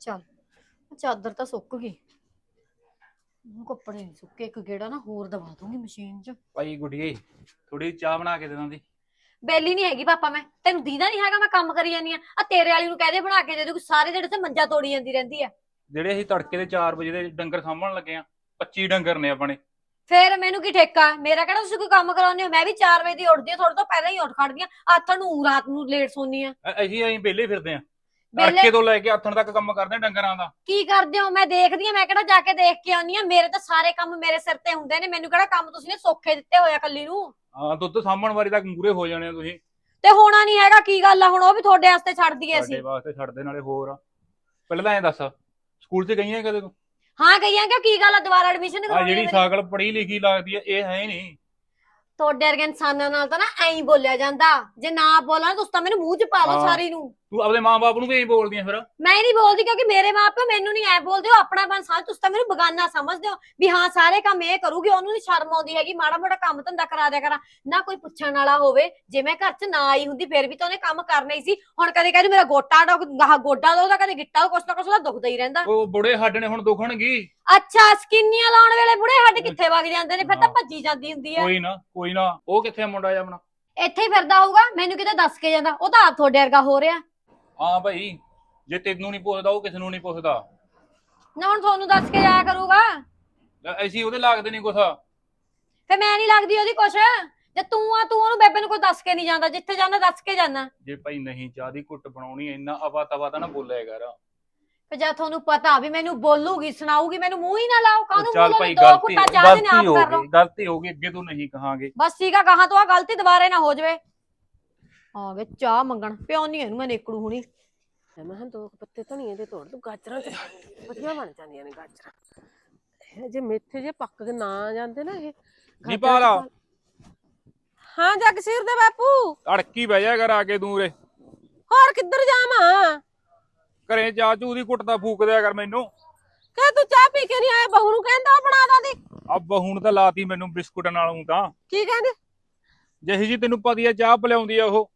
ਚੱਲ ਚਾਦਰ ਤਾਂ ਸੁੱਕ ਗਈ। ਉਹ ਕੱਪੜੇ ਨਹੀਂ ਸੁੱਕੇ ਇੱਕ ਗੇੜਾ ਨਾ ਹੋਰ ਦਵਾ ਦੂੰਗੀ ਮਸ਼ੀਨ 'ਚ। ਭਾਈ ਗੁੱਡੀਏ ਥੋੜੀ ਚਾਹ ਬਣਾ ਕੇ ਦੇ ਦਿੰਦੀ। ਬੇਲੀ ਨਹੀਂ ਹੈਗੀ ਪਾਪਾ ਮੈਂ ਤੈਨੂੰ ਦੀਦਾ ਨਹੀਂ ਹੈਗਾ ਮੈਂ ਕੰਮ ਕਰੀ ਜਾਂਦੀ ਆ। ਆ ਤੇਰੇ ਵਾਲੀ ਨੂੰ ਕਹਦੇ ਬਣਾ ਕੇ ਦੇ ਦੇ ਸਾਰੇ ਜਿਹੜੇ ਤੇ ਮੰਜਾ ਤੋੜੀ ਜਾਂਦੀ ਰਹਿੰਦੀ ਆ। ਜਿਹੜੇ ਅਸੀਂ ਤੜਕੇ ਦੇ 4 ਵਜੇ ਦੇ ਡੰਗਰ ਸਾਂਭਣ ਲੱਗੇ ਆ 25 ਡੰਗਰ ਨੇ ਆਪਣੇ। ਫੇਰ ਮੈਨੂੰ ਕੀ ਠੇਕਾ? ਮੇਰਾ ਕਿਹੜਾ ਤੁਸੀਂ ਕੋਈ ਕੰਮ ਕਰਾਉਂਦੇ ਹੋ? ਮੈਂ ਵੀ 4 ਵਜੇ ਦੀ ਉੱਠਦੀ ਆ ਥੋੜੇ ਤੋਂ ਪਹਿਲਾਂ ਹੀ ਉੱਠ ਖੜਦੀ ਆ ਆਥਣ ਨੂੰ ਰਾਤ ਨੂੰ ਲੇਟ ਸੌਂਦੀ ਆ ਅ- ਅਸੀਂ ਅਸੀਂ ਵਿਹਲੇ ਫਿਰਦੇ ਆ। ਤੜਕੇ ਤੋਂ ਲੈ ਕੇ ਆਥਣ ਤੱਕ ਕੰਮ ਕਰਦੇ ਆ ਡੰਗਰਾਂ ਦਾ। ਕੀ ਕਰਦੇ ਹੋ? ਮੈਂ ਦੇਖਦੀ ਆ ਮੈਂ ਕਿਹੜਾ ਜਾ ਕੇ ਦੇਖ ਕੇ ਆਉਣੀ ਆ ਮੇਰੇ ਤਾਂ ਸਾਰੇ ਕੰਮ ਮੇਰੇ ਸਿਰ ਤੇ ਹੁੰਦੇ ਨੇ। ਮੈਨੂੰ ਕਿਹੜਾ ਕੰਮ ਤੁਸੀਂ ਨੇ ਸੌਖੇ ਦਿੱਤੇ ਹੋਇਆ ਕੱਲੀ ਨੂੰ? ਹਾਂ ਦੁੱਧ ਸਾਂਭਣ ਵਾਰੀ ਤੱਕ ਮੂਰੇ ਹੋ ਜਾਣੇ ਆ ਤੁਸੀਂ। ਤੇ ਹੋਣਾ ਨਹੀਂ ਹੈਗਾ ਕੀ ਗੱਲ ਆ? ਹੁਣ ਉਹ ਵੀ ਤੁਹਾਡੇ ਵਾਸਤੇ ਛੱਡ ਦਈਏ ਅਸੀਂ। ਵਾਸਤੇ ਛੱਡਦੇ ਨਾਲੇ ਹੋਰ ਆ। ਪਹਿਲਾਂ ਤਾਂ ਐਂ ਦੱਸ ਸਕੂਲ 'ਚ ਗਈਆਂ ਕਦੇ ਤੂੰ? ਹਾਂ ਕਹੀਆਂ ਕਿ ਕੀ ਗੱਲ ਆ? ਦੁਬਾਰਾ ਐਡਮਿਸ਼ਨ ਆ ਜਿਹੜੀ ਆ ਸਾਗਲ ਪੜ੍ਹੀ ਲਿਖੀ ਲੱਗਦੀ ਆ ਇਹ ਹੈ ਹੀ ਨਹੀਂ। ਤੁਹਾਡੇ ਵਰਗੇ ਇਨਸਾਨਾਂ ਨਾਲ ਤਾਂ ਨਾ ਐਂ ਹੀ ਬੋਲਿਆ ਜਾਂਦਾ। ਜੇ ਨਾ ਬੋਲਾਂ ਤੁਸੀਂ ਤਾਂ ਮੈਨੂੰ ਮੂੰਹ 'ਚ ਪਾ ਲਓ ਹਾਂ। ਸਾਰੀ ਨੂੰ। ਤੂੰ ਆਪਦੇ ਮਾਂ-ਬਾਪ ਨੂੰ ਵੀ ਐਂ ਬੋਲਦੀ ਆ ਫਿਰ? ਮੈਂ ਨਹੀਂ ਬੋਲਦੀ ਕਿਉਂਕਿ ਮੇਰੇ ਮਾਪੇ ਮੈਨੂੰ ਨਹੀਂ ਐ ਬੋਲਦੇ ਹੋ ਆਪਣਾ ਬਨ ਸਾਂ ਤੁਸੀਂ ਤਾਂ ਮੈਨੂੰ ਬਗਾਨਾ ਸਮਝਦੇ ਹੋ ਵੀ ਹਾਂ ਸਾਰੇ ਕੰਮ ਇਹ ਕਰੂਗੀ ਉਹਨੂੰ ਨਹੀਂ ਸ਼ਰਮ ਆਉਂਦੀ ਹੈਗੀ ਮਾੜਾ ਮੋਟਾ ਕੰਮ ਧੰਦਾ ਕਰਾ ਦਿਆ ਕਰਾਂ। ਨਾ ਕੋਈ ਪੁੱਛਣ ਵਾਲਾ ਹੋਵੇ ਜੇ ਮੈਂ ਘਰ 'ਚ ਨਾ ਆਈ ਹੁੰਦੀ ਫਿਰ ਵੀ ਤਾਂ ਉਹਨੇ ਕੰਮ ਕਰਨਾ ਹੀ ਸੀ। ਹੁਣ ਕਦੇ ਕਹਿੰਦੀ ਮੇਰਾ ਗੋਟਾ ਡੋਕ ਗਾਹ ਗੋਡਾ ਦੋ ਦਾ ਕਦੇ ਗਿੱਟਾ ਕੁਛ ਨਾ ਕੁਛ ਉਹਦਾ ਦੁਖਦਾ ਹੀ ਰਹਿੰਦਾ। ਉਹ ਬੁੜੇ ਹੱਡ ਨੇ ਹੁਣ ਦੁਖਣਗੀ। ਅੱਛਾ ਸਕਿੰਨੀਆਂ ਲਾਉਣ ਵੇਲੇ ਬੁੜੇ ਹੱਡ ਕਿੱਥੇ ਵਗ ਜਾਂਦੇ ਨੇ? ਫਿਰ ਤਾਂ ਹਾਂ। ਭੱਜੀ ਜਾਂਦੀ ਹੁੰਦੀ ਹੈ। ਕੋਈ ਨਾ ਕੋਈ ਨਾ। ਉਹ ਕਿੱਥੇ ਆ ਮੁੰਡਾ ਜਾ ਆਪਣਾ? ਇੱਥੇ ਹੀ ਫਿਰਦਾ ਹੋਊਗਾ ਮੈਨੂੰ ਕਿਤੇ ਦੱਸ ਕੇ ਜਾਂਦਾ। ਉਹ ਤਾਂ ਆਪ ਤੁਹਾਡੇ ਵਰਗਾ ਹੋ ਰਿਹਾ। ਹਾਂ ਭਾਈ ਜੇ ਤੈਨੂੰ ਨਹੀਂ ਪੁੱਛਦਾ ਉਹ ਕਿਸ ਨੂੰ ਨਹੀਂ ਪੁੱਛਦਾ। ਨਾ ਹੁਣ ਤੁਹਾਨੂੰ ਦੱਸ ਕੇ ਜਾਇਆ ਕਰੂਗਾ। ਲੈ ਅਸੀਂ ਉਹਦੇ ਲੱਗਦੇ ਨਹੀਂ ਕੁਛ। ਫੇ ਮੈਂ ਨਹੀਂ ਲੱਗਦੀ ਉਹਦੀ ਕੁਛ। ਜੇ ਤੂੰ ਆ ਤੂੰ ਉਹਨੂੰ ਬੇਬੇ ਨੂੰ ਕੋਈ ਦੱਸ ਕੇ ਨਹੀਂ ਜਾਂਦਾ ਜਿੱਥੇ ਜਾਂਦਾ ਦੱਸ ਕੇ ਜਾਂਦਾ। ਜੇ ਭਾਈ ਨਹੀਂ ਚਾਹ ਦੀ ਘੁੱਟ ਬਣਾਉਣੀ ਇੰਨਾ ਅਵਾ ਤਵਾ ਤਾਂ ਨਾ ਬੋਲਿਆ ਕਰ। ਫੇ ਜੇ ਤੁਹਾਨੂੰ ਪਤਾ ਵੀ ਮੈਨੂੰ ਬੋਲੂਗੀ ਸੁਣਾਊਗੀ ਮੈਨੂੰ ਮੂੰਹ ਹੀ ਨਾ ਲਾਓ ਕਾਹਨੂੰ ਚੱਲ ਬੋਲੋ ਦੋ ਗਲਤੀ ਘੁੱਟਾ ਚਾਹ ਦੇ ਨੇ ਗਲਤੀ ਆਪ ਹੋ ਕਰ ਲਓ। ਗਈ ਗਲਤੀ ਹੋ ਗਈ ਅੱਗੇ ਤੋਂ ਨਹੀਂ ਕਹਾਂਗੇ। ਬਸ ਠੀਕ ਆ ਕਹਾਂ ਤੋਂ ਆ ਗਲਤੀ ਦੁਬਾਰੇ ਨਾ ਹੋ ਜਾਵੇ। ਆ ਗਏ ਚਾਹ ਮੰਗਣ ਪਿਓ ਨਹੀਂ ਇਹਨੂੰ ਮੈਂ ਨੇਕੜੂ ਹੁਣੀ। ਤੇ ਮੈਂ ਕਿਹਾ ਦੋ ਕੁ ਪੱਤੇ ਧਨੀਏ ਦੇ ਤੋੜ ਦੂੰ ਗਾਜਰਾਂ ਚ ਵਧੀਆ ਬਣ ਜਾਂਦੀਆਂ ਨੇ ਗਾਜਰਾਂ। ਇਹ ਜੇ ਮੇਥੇ ਜੇ ਪੱਕ ਕੇ ਨਾ ਜਾਂਦੇ ਨਾ ਇਹ ਗਾਜਰਾਂ ਚ ਪਾਲਾ। ਪਾ- ਹਾਂ ਜਗਸੀਰ ਦੇ ਬਾਪੂ। ਅੜਕੀ ਬਹਿ ਜਾ ਕਰ ਆ ਕੇ ਦੂਰੇ। ਹੋਰ ਕਿੱਧਰ ਜਾਵਾਂ? ਘਰੇ ਚਾਹ ਚੂ ਦੀ ਘੁੱਟ ਤਾਂ ਫੂਕ ਦਿਆ ਕਰ ਮੈਨੂੰ। ਕਹ ਤੂੰ ਚਾਹ ਪੀ ਕੇ ਨਹੀਂ ਆਇਆ ਬਹੂ ਨੂੰ ਕਹਿੰਦਾ ਉਹ ਬਣਾ ਦਾਂਦੀ ਅੱਬ ਹੁਣ ਤਾਂ ਲਾਤੀ ਮੈਨੂੰ ਬਿਸਕੁਟ ਨਾਲ ਹੂੰ ਤਾਂ। ਕੀ ਕਹਿੰਦੇ? ਜਿਹੀ ਜੀ ਤੈਨੂੰ ਪਤੀ ਆ ਚਾਹ ਪਿਲਾਉਂਦੀ ਆ ਉਹ।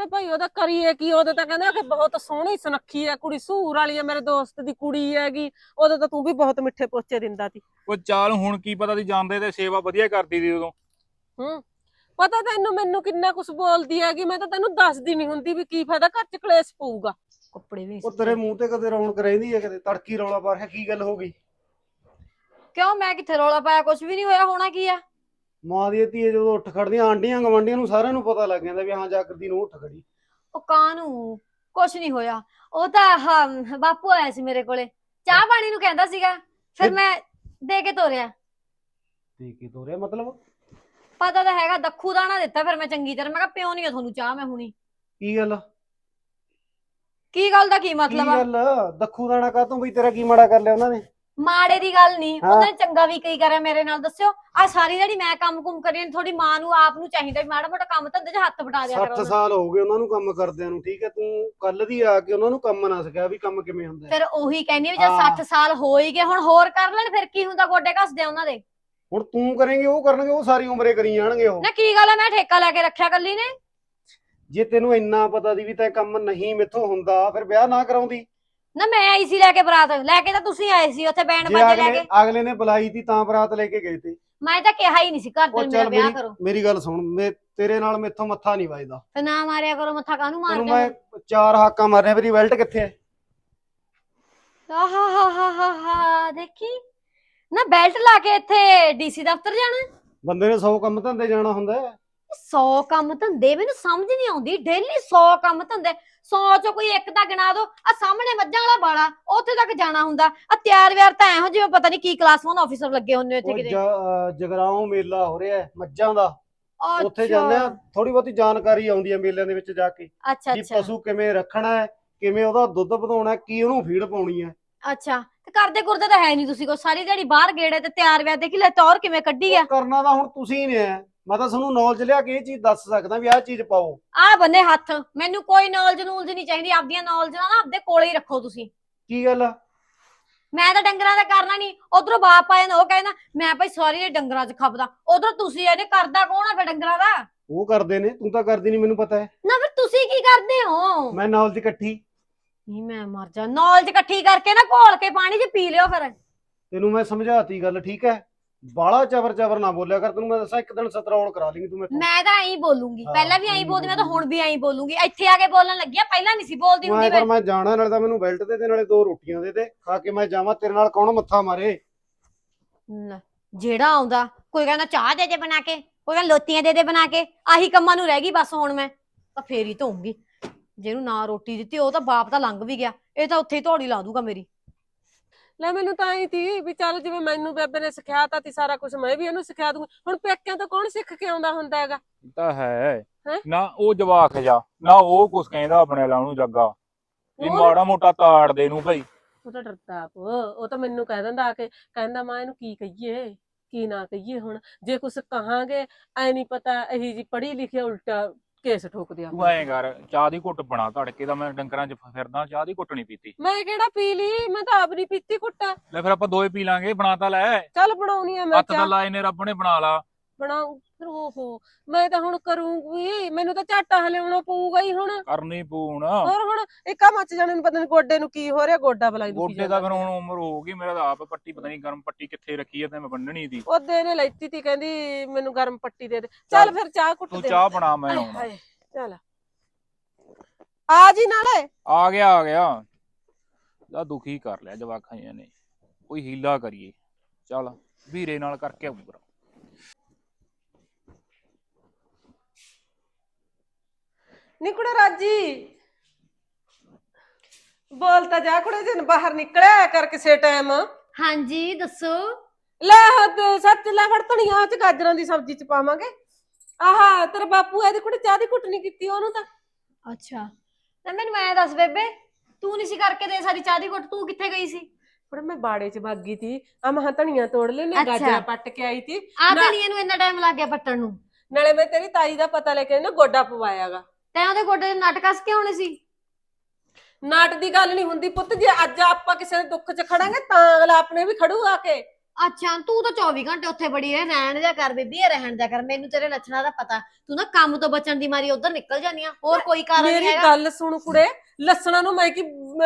ਮੈਂ ਭਾਈ ਉਹਦਾ ਕਰੀਏ ਕੀ ਉਹਦੇ ਤਾਂ ਕਹਿੰਦਾ ਕਿ ਬਹੁਤ ਸੋਹਣੀ ਸੁਨੱਖੀ ਹੈ ਕੁੜੀ ਸੂਰ ਵਾਲੀ ਹੈ ਮੇਰੇ ਦੋਸਤ ਦੀ ਕੁੜੀ ਹੈਗੀ ਉਹਦੇ ਤਾਂ ਤੂੰ ਵੀ ਬਹੁਤ ਮਿੱਠੇ ਪੋਚੇ ਦਿੰਦਾ ਸੀ। ਉਹ ਚਾਲ ਹੁਣ ਕੀ ਪਤਾ ਤੀ ਜਾਂਦੇ ਤੇ ਸੇਵਾ ਵਧੀਆ ਕਰਦੀ ਦੀ ਉਦੋਂ। ਹੂੰ ਪਤਾ ਤੈਨੂੰ ਮੈਨੂੰ ਕਿੰਨਾ ਕੁਝ ਬੋਲਦੀ ਹੈਗੀ ਮੈਂ ਤਾਂ ਤੈਨੂੰ ਦੱਸਦੀ ਨਹੀਂ ਹੁੰਦੀ ਵੀ ਕੀ ਫਾਇਦਾ ਘਰ ਚ ਕਲੇਸ਼ ਪਊਗਾ। ਕੱਪੜੇ ਵੀ ਉਹ ਤੇਰੇ ਮੂੰਹ ਤੇ ਕਦੇ ਰੌਣਕ ਰਹਿੰਦੀ ਹੈ ਕਦੇ ਤੜਕੀ ਰੌਲਾ ਪਾ ਰਿਹਾ ਕੀ ਗੱਲ ਹੋ ਗਈ? ਕਿਉਂ ਮੈਂ ਕਿੱਥੇ ਰੌਲਾ ਪਾਇਆ ਕੁਝ ਵੀ ਨਹੀਂ ਹੋਇਆ ਹੋਣਾ ਕੀ ਆ? ਮਾਂ ਦੀ ਧੀਏ ਜਦੋਂ ਉੱਠ ਖੜਦੀਆਂ ਆਂਡੀਆਂ ਗਵਾਂਡੀਆਂ ਨੂੰ ਸਾਰਿਆਂ ਨੂੰ ਪਤਾ ਲੱਗ ਜਾਂਦਾ ਵੀ ਹਾਂ ਜਾਗਰਦੀ ਨੂੰ ਉੱਠ ਖੜੀ। ਉਹ ਕਾਨੂੰ ਕੁਝ ਨਹੀਂ ਹੋਇਆ। ਉਹ ਤਾਂ ਆਹ, ਬਾਪੂ ਆਇਆ ਸੀ ਮੇਰੇ ਕੋਲੇ। ਚਾਹ ਪਾਣੀ ਨੂੰ ਕਹਿੰਦਾ ਸੀਗਾ ਫਿਰ ਫਿਰ- ਮੈਂ ਦੇ ਕੇ ਤੋਰਿਆ। ਤੇ ਕੀ ਤੋਰਿਆ ਮਤਲਬ? ਪਤਾ ਤਾਂ ਹੈਗਾ ਦੱਖੂ ਦਾਣਾ ਦਿੱਤਾ ਫਿਰ ਮੈਂ ਚੰਗੀ ਤਰ੍ਹਾਂ। ਮੈਂ ਕਿਹਾ ਪਿਓ ਨਹੀਂ ਆ ਤੁਹਾਨੂੰ ਚਾਹ ਮੈਂ ਹੁਣੀ। ਕੀ ਗੱਲ? ਕੀ ਗੱਲ ਦਾ ਕੀ ਕੀ ਮਤਲਬ ਆ? ਗੱਲ? ਦੱਖੂ ਦਾਣਾ ਕਾਤੋਂ ਬਈ ਤੇਰਾ ਕੀ ਮਾੜਾ ਕਰ ਲਿਆ ਉਹਨਾਂ ਨੇ? ਮਾੜੇ ਦੀ ਗੱਲ ਨਹੀਂ ਹਾਂ। ਉਹਨਾਂ ਚੰਗਾ ਵੀ ਕਈ ਕਰਿਆ ਮੇਰੇ ਨਾਲ ਦੱਸਿਓ? ਆ ਸਾਰੀ ਜਿਹੜੀ ਮੈਂ ਕੰਮ ਕੁਮ ਕਰੀ ਜਾਂਦੀ, ਥੋੜੀ ਮਾਂ ਨੂੰ ਆਪ ਨੂੰ ਚਾਹੀਦਾ ਵੀ ਮਾੜਾ ਮੋਟਾ ਕੰਮ ਧੰਦੇ 'ਚ ਹੱਥ ਵਟਾ ਦਿਆ 60 ਕਰੋ ਸਾਲ ਹੋ ਗਏ ਉਹਨਾਂ ਨੂੰ ਕੰਮ ਕਰਦਿਆਂ ਨੂੰ ਠੀਕ ਹੈ? ਤੂੰ ਕੱਲ ਦੀ ਆ ਕੇ ਉਹਨਾਂ ਨੂੰ ਕੰਮ ਨਾ ਸਿਖਿਆ ਵੀ ਕੰਮ ਕਿਵੇਂ ਹੁੰਦਾ ਹੈ। ਫਿਰ ਉਹੀ ਕਹਿੰਦੀ ਵੀ ਜਦ ਹਾਂ। 60 ਸਾਲ ਹੋ ਹੀ ਗਏ ਹੁਣ ਹੋਰ ਕਰ ਲੈਣ ਫਿਰ ਕੀ ਹੁੰਦਾ? ਗੋਡੇ ਘਸਦੇ ਆ ਉਹਨਾਂ ਦੇ। ਹੁਣ ਤੂੰ ਕਰੇਂਗੇ ਉਹ ਕਰਨਗੇ ਉਹ ਸਾਰੀ ਉਮਰੇ ਕਰੀ ਜਾਣਗੇ ਉਹ। ਨਾ ਕੀ ਗੱਲ ਆ ਮੈਂ ਠੇਕਾ ਲੈ ਕੇ ਰੱਖਿਆ ਕੱਲੀ ਨੇ। ਜੇ ਤੈਨੂੰ ਇੰਨਾ ਪਤਾ ਦੀ ਵੀ ਤੈਂ ਕੰਮ ਨਹੀਂ ਮੇਥੋਂ ਹੁੰਦਾ ਫਿਰ ਵਿਆਹ ਨਾ ਕਰਾਉਂਦੀ। ਨਾ ਮੈਂ ਆਈ ਸੀ ਲੈ ਕੇ ਬਰਾਤ ਲੈ ਕੇ ਤਾਂ ਤੁਸੀਂ ਆਏ ਸੀ ਉੱਥੇ ਬੈਂਡ ਜੇ ਬਾਜੇ ਲੈ ਅਗਲੇ ਕੇ। ਅਗਲੇ ਨੇ ਬੁਲਾਈ ਤੀ ਤਾਂ ਬਰਾਤ ਲੈ ਕੇ ਗਏ ਤੇ। ਮੈਂ ਤਾਂ ਕਿਹਾ ਹੀ ਨਹੀਂ ਸੀ ਘਰ ਉਹ ਦੇ ਮੇਰਾ ਚੱਲ ਵਿਆਹ ਮੇਰੀ ਕਰੋ। ਮੇਰੀ ਗੱਲ ਸੁਣ ਮੇ ਤੇਰੇ ਨਾਲ ਮੇਥੋਂ ਮੱਥਾ ਨਹੀਂ ਵੱਜਦਾ। ਤੇ ਨਾ ਮਾਰਿਆ ਕਰੋ ਮੱਥਾ ਕਾਹਨੂੰ ਤੈਨੂੰ ਮਾਰਦੇ ਮੈਂ ਚਾਰ ਹਾਕਾਂ ਮਾਰਿਆ ਮੇਰੀ ਬੈਲਟ ਕਿੱਥੇ ਹੈ ਆਹਾ ਹਾ ਹਾ ਹਾ ਹਾ ਦੇਖੀ। ਨਾ ਬੈਲਟ ਲਾ ਕੇ ਇੱਥੇ ਡੀਸੀ ਦਫ਼ਤਰ ਜਾਣਾ। ਬੰਦੇ ਨੇ 100 ਕੰਮ ਧੰਦੇ ਜਾਣਾ ਹੁੰਦਾ ਹੈ। 100 ਕੰਮ ਧੰਦੇ ਮੈਨੂੰ ਸਮਝ ਨਹੀਂ ਆਉਂਦੀ ਡੇਲੀ 100 ਕੰਮ ਧੰਦੇ 100 ਚੋਂ ਕੋਈ ਇੱਕ ਤਾਂ ਗਿਣਾ ਦੋ ਆ ਸਾਹਮਣੇ ਮੱਝਾਂ ਵਾਲਾ ਬਾੜਾ ਉੱਥੇ ਤੱਕ ਜਾਣਾ ਹੁੰਦਾ ਆ ਤਿਆਰ ਵਿਆਰ ਤਾਂ ਐਹੋ ਜਿਵੇਂ ਪਤਾ ਨਹੀਂ ਕੀ ਕਲਾਸ 1 ਆਫੀਸਰ ਲੱਗੇ ਹੁੰਦੇ ਇੱਥੇ ਕਿਤੇ। ਜ- ਅਹ ਜਗਰਾਓਂ ਮੇਲਾ ਹੋ ਰਿਹਾ ਹੈ, ਮੱਝਾਂ ਦਾ। ਉੱਥੇ। ਜਾਂਦੇ ਆ ਥੋੜੀ ਬਹੁਤੀ ਜਾਣਕਾਰੀ ਆਉਂਦੀ ਹੈ ਮੇਲਿਆਂ ਦੇ ਵਿੱਚ ਜਾ ਕੇ ਅੱਛਾ ਪਸ਼ੂ ਕਿਵੇਂ ਰੱਖਣਾ ਹੈ ਕਿਵੇਂ ਉਹਦਾ ਦੁੱਧ ਵਧਾਉਣਾ ਹੈ, ਕੀ ਉਹਨੂੰ ਫੀਡ ਪਾਉਣੀ ਹੈ। ਅੱਛਾ ਤੇ ਕਰਦੇ ਕੁਰਦੇ ਤਾਂ ਹੈ ਨਹੀਂ ਤੁਸੀਂ ਕੋ ਸਾਰੀ ਦਿਹਾੜੀ ਬਾਹਰ ਗੇੜੇ ਤੇ ਤਿਆਰ ਵਿਆਰ ਦੇਖੀ ਲੈ ਤੌਰ ਕਿਵੇਂ ਕੱਢੀ ਆ? ਕਰਨਾ ਤਾਂ ਹੁਣ ਤੁਸੀਂ ਨੇ। ਹੈ ਮੈਂ ਤਾਂ ਤੁਹਾਨੂੰ ਨੌਲੇਜ ਲਿਆ ਕੇ ਇਹ ਚੀਜ਼ ਦੱਸ ਸਕਦਾ ਵੀ ਆਹ ਚੀਜ਼ ਪਾਓ। ਆ ਬੰਨੇ ਹੱਥ ਮੈਨੂੰ ਕੋਈ ਨੌਲੇਜ ਨੂਲਜ ਨਹੀਂ ਚਾਹੀਦੀ ਆਪਦੀਆਂ ਨੌਲੇਜ ਨਾ ਆਪਦੇ ਕੋਲੇ ਹੀ ਰੱਖੋ ਤੁਸੀਂ। ਕੀ ਗੱਲ ਆ? ਮੈਂ ਤਾਂ ਡੰਗਰਾਂ ਦਾ ਕਰਨਾ ਨਹੀਂ ਉਧਰੋਂ ਬਾਪ ਆਇਆ ਨਾ ਉਹ ਕਹਿੰਦਾ ਮੈਂ ਭਾਈ ਸਾਰੀ ਇਹ ਡੰਗਰਾਂ 'ਚ ਖਪਦਾ ਉਧਰੋਂ ਤੁਸੀਂ ਇਹਨੇ ਕਰਦਾ ਕੌਣ ਆ ਫਿਰ ਡੰਗਰਾਂ ਦਾ? ਉਹ ਕਰਦੇ ਨੇ ਤੂੰ ਤਾਂ ਕਰਦੀ ਨਹੀਂ ਮੈਨੂੰ ਪਤਾ ਹੈ। ਨਾ ਫਿਰ ਤੁਸੀਂ ਕੀ ਕਰਦੇ ਹੋ? ਮੈਂ ਨੌਲੇਜ ਇਕੱਠੀ। ਨਹੀਂ ਮੈਂ ਮਰ ਜਾ ਨੌਲੇਜ ਇਕੱਠੀ ਕਰਕੇ ਨਾ ਘੋਲ ਕੇ ਪਾਣੀ 'ਚ ਪੀ ਲਿਓ ਫਿਰ। ਤੈਨੂੰ ਮੈਂ ਸਮਝਾਤੀ ਗੱਲ ਠੀਕ ਹੈ? ਬਾਲਾ ਚਵਰ ਚਵਰ ਨਾ ਬੋਲਿਆ ਕਰ ਤੈਨੂੰ ਮੈਂ ਦੱਸਾਂ ਇੱਕ ਦਿਨ ਸਤਰੌਲ ਕਰਾ ਲੇਂਗੀ ਤੂੰ ਮੈਂ ਤਾਂ ਐਂ ਬੋਲੂੰਗੀ ਹਾਂ, ਪਹਿਲਾਂ ਵੀ ਐਂ ਬੋਲਦੀ ਮੈਂ ਤਾਂ ਹੁਣ। ਵੀ ਐਂ ਬੋਲੂੰਗੀ ਇੱਥੇ ਆ ਕੇ ਬੋਲਣ ਲੱਗਿਆ ਪਹਿਲਾਂ ਨਹੀਂ ਸੀ ਬੋਲਦੀ ਮੈਂ ਹੁੰਦੀ ਕਰ ਮੈਂ। ਮੈਂ ਜਾਣਾ ਨਾਲੇ ਤਾਂ ਮੈਨੂੰ ਬੈਲਟ ਦੇ ਤੇ ਨਾਲੇ ਦੋ ਰੋਟੀਆਂ ਦੇ ਤੇ ਖਾ ਕੇ ਮੈਂ ਜਾਵਾਂ ਤੇਰੇ ਨਾਲ ਕੌਣ ਮੱਥਾ ਮਾਰੇ? ਲੈ, ਜਿਹੜਾ ਆਉਂਦਾ ਕੋਈ ਕਹਿੰਦਾ ਚਾਹ ਦੇ ਦੇ ਬਣਾ ਕੇ ਕੋਈ ਕਹਿੰਦਾ ਲੋਤੀਆਂ ਦੇ ਦੇ ਬਣਾ ਕੇ ਆਹੀ ਕੰਮਾਂ ਨੂੰ ਰਹਿ ਗਈ ਬਸ ਹੁਣ ਮੈਂ ਤਾਂ ਫੇਰ ਹੀ ਧੋਉਂਗੀ ਜਿਹਨੂੰ ਨਾ ਰੋਟੀ ਦਿੱਤੀ ਉਹ ਤਾਂ ਬਾਪ ਤਾਂ ਲੰਘ ਵੀ ਗਿਆ ਇਹ ਤਾਂ ਉੱਥੇ ਹੀ ਧੌੜੀ ਲਾ ਦੂਗਾ ਮੇਰੀ। ਲੈ ਮੈਨੂੰ ਤਾਂ ਹੀ ਤੀ ਵੀ ਚੱਲ ਜਿਵੇਂ ਮੈਨੂੰ ਬੇਬੇ ਨੇ ਸਿਖਾਤਾ ਤੀ ਸਾਰਾ ਕੁਝ ਮੈਂ ਵੀ ਇਹਨੂੰ ਸਿਖਾ ਦੂੰਗੀ। ਹੁਣ ਪੇਕਿਆਂ ਤੋਂ ਕੌਣ ਸਿੱਖ ਕੇ ਆਉਂਦਾ ਹੁੰਦਾ ਹੈਗਾ? ਤਾਂ ਹੈ। ਹੈਂ? ਨਾ ਉਹ ਜਵਾਕ ਜਾ ਨਾ ਉਹ ਕੁਛ ਕਹਿੰਦਾ ਆਪਣੇ ਲਾ ਨੂੰ ਜੱਗਾ। ਵੀ ਹੋਰ? ਮਾੜਾ ਮੋਟਾ ਤਾੜ ਦੇ ਨੂੰ ਭਾਈ। ਉਹ ਤਾਂ ਡਰਦਾ ਆਪ ਉਹ ਤਾਂ ਮੈਨੂੰ ਕਹਿ ਦਿੰਦਾ ਆ ਕੇ ਕਹਿੰਦਾ ਮਾਂ ਇਹਨੂੰ ਕੀ ਕਹੀਏ ਕੀ ਨਾ ਕਹੀਏ ਹੁਣ ਜੇ ਕੁਛ ਕਹਾਂਗੇ ਐ ਨਹੀਂ ਪਤਾ ਇਹੀ ਜੀ ਪੜ੍ਹੀ ਲਿਖੀ ਉਲਟਾ ਕੇਸ ਠੋਕ ਦਿਆ ਤੂੰ ਐਂ ਕਰ ਚਾਹ ਦੀ ਘੁੱਟ ਬਣਾ ਧੜਕੇ ਦਾ ਮੈਂ ਡੰਗਰਾਂ 'ਚ ਫਿਰਦਾ ਚਾਹ ਦੀ ਘੁੱਟ ਨਹੀਂ ਪੀਤੀ। ਮੈਂ ਕਿਹੜਾ ਪੀ ਲਈ? ਮੈਂ ਤਾਂ ਆਪ ਨਹੀਂ ਪੀਤੀ ਕੁੱਟਾ ਲੈ ਫਿਰ ਆਪਾਂ ਦੋਏ ਪੀ ਲਾਂਗੇ ਬਣਾ ਤਾਂ ਲੈ। ਚੱਲ ਬਣਾਉਣੀ ਆ ਮੈਂ ਹੱਥ ਤਾਂ ਚਾਹ। ਲਾਏ ਨੇ ਰੱਬ ਨੇ ਬਣਾ ਲਾ। ਬਣਾਉ ਫਿਰ ਓਹੋ ਮੈਂ ਤਾਂ ਹੁਣ ਕਰੂੰਗੀ ਮੈਨੂੰ ਤਾਂ ਝਾਟਾ ਹਲਿਆਉਣਾ ਪਊਗਾ ਹੀ ਹੁਣ। ਕਰਨੀ ਪੂਣ ਹੋਰ ਹੁਣ ਇੱਕਾ ਮੱਚ ਜਾਣੇ ਨੂੰ ਪਤਾ ਨਹੀਂ ਗੋਡੇ ਨੂੰ ਕੀ ਹੋ ਰਿਹਾ ਗੋਡਾ ਬਲਾਈ ਦੁਖੀ ਗੋਡੇ ਦਾ ਫਿਰ ਹੁਣ ਉਮਰ ਹੋ ਗਈ ਮੇਰਾ ਤਾਂ ਆਪ ਪੱਟੀ ਪਤਾ ਨਹੀਂ ਗਰਮ ਪੱਟੀ ਕਿੱਥੇ ਰੱਖੀ ਐ ਤੇ ਮੈਂ ਬੰਨਣੀ ਦੀ। ਉਹਦੇ ਨੇ ਲੈਤੀ ਤੀ ਕਹਿੰਦੀ ਮੈਨੂੰ ਗਰਮ ਪੱਟੀ ਦੇ ਦੇ। ਚੱਲ। ਫਿਰ ਚਾਹ ਕੁੱਟ ਤੂੰ ਦੇ। ਚਾਹ ਬਣਾ ਮੈਂ ਆਉਣਾ। ਚੱਲ। ਆ ਜੀ ਨਾਲੇ। ਆ ਗਿਆ ਆ ਗਿਆ। ਦਾ ਦੁਖੀ ਕਰ ਲਿਆ ਜਿਹਾ ਨੇ। ਕੋਈ ਹੀਲਾ ਕਰੀਏ। ਚੱਲ ਵੀਰੇ ਨਾਲ ਕਰਕੇ ਆਉਂਗਾ ਨਿਕੜੇ ਰਾਜੀ। ਬੋਲ ਤਾਂ ਜਾ ਕੁੜੇ ਦਿਨ ਬਾਹਰ ਨਿਕਲਿਆ ਕਰ ਕਿਸੇ ਟਾਈਮ। ਹਾਂਜੀ ਦੱਸੋ। ਲੈ ਹੱਦ ਸੱਚ ਲੈ ਫੜ ਧਨੀਆ ਚ ਗਾਜਰਾਂ ਦੀ ਸਬਜ਼ੀ ਚ ਪਾਵਾਂਗੇ। ਆਹਾ ਤੇਰਾ ਬਾਪੂ ਇਹਦੀ ਕੁੜੀ ਚਾਹ ਦੀ ਨਹੀਂ ਕੀਤੀ ਉਹਨੂੰ ਤਾਂ। ਅੱਛਾ। ਤੇ ਮੈਨੂੰ ਐ ਦੱਸ ਬੇਬੇ ਤੂੰ ਨਹੀਂ ਸੀ ਕਰਕੇ ਦੇ ਸਾਰੀ ਚਾਹ ਦੀ ਘੁੱਟ ਤੂੰ ਕਿੱਥੇ ਗਈ ਸੀ? ਕੁੜੇ ਮੈਂ ਬਾੜੇ ਚ ਬਾਗੀ ਤੀ। ਆ ਮਹਾਂ ਧਨੀਆ ਤੋੜ ਲੈ ਨੇ ਅੱਛਾ। ਗਾਜਰਾਂ ਪੱਟ ਕੇ ਆਈ ਤੀ। ਆ ਨਾ- ਧਨੀਏ ਨੂੰ ਇੰਨਾ ਟਾਈਮ ਲੱਗ ਗਿਆ ਪੱਟਣ ਨੂੰ। ਨਾਲੇ ਮੈਂ ਤੇਰੀ ਤਾਈ ਦਾ ਪਤਾ ਲੈ ਕੇ ਨਾ ਗੋਡਾ ਪਵਾਇਆਗਾ। ਤੈਂ ਉਹਦੇ ਗੋਡੇ 'ਚ ਨਟ ਕੱਸ ਕੇ ਹੋਣੇ ਸੀ? ਨਾਟ ਦੀ ਗੱਲ ਨਹੀਂ ਹੁੰਦੀ ਪੁੱਤ ਜੇ ਅੱਜ ਆਪਾਂ ਕਿਸੇ ਦੇ ਦੁੱਖ 'ਚ ਖੜਾਂਗੇ ਤਾਂ ਅਗਲਾ ਆਪਣੇ ਵੀ ਖੜੂ ਆ ਕੇ। ਅੱਛਾ ਤੂੰ ਤਾਂ 24 ਘੰਟੇ ਉੱਥੇ ਬੜੀ ਰਹਿ ਰਹਿਣ ਜਾ ਕਰ ਬੇਬੀ ਇਹ ਰਹਿਣ ਜਾ ਕਰ ਮੈਨੂੰ ਤੇਰੇ ਲੱਛਣਾਂ ਦਾ ਪਤਾ। ਤੂੰ ਨਾ ਕੰਮ ਤੋਂ ਬਚਣ ਦੀ ਮਾਰੀ ਉਧਰ ਨਿਕਲ ਜਾਂਦੀ ਆ ਹੋਰ ਕੋਈ ਕਾਰਨ ਨਹੀਂ ਮੇਰੀ ਹੈਗਾ? ਗੱਲ ਸੁਣ ਕੁੜੇ ਲੱਸਣਾ ਨੂੰ ਮੈਂ ਕੀ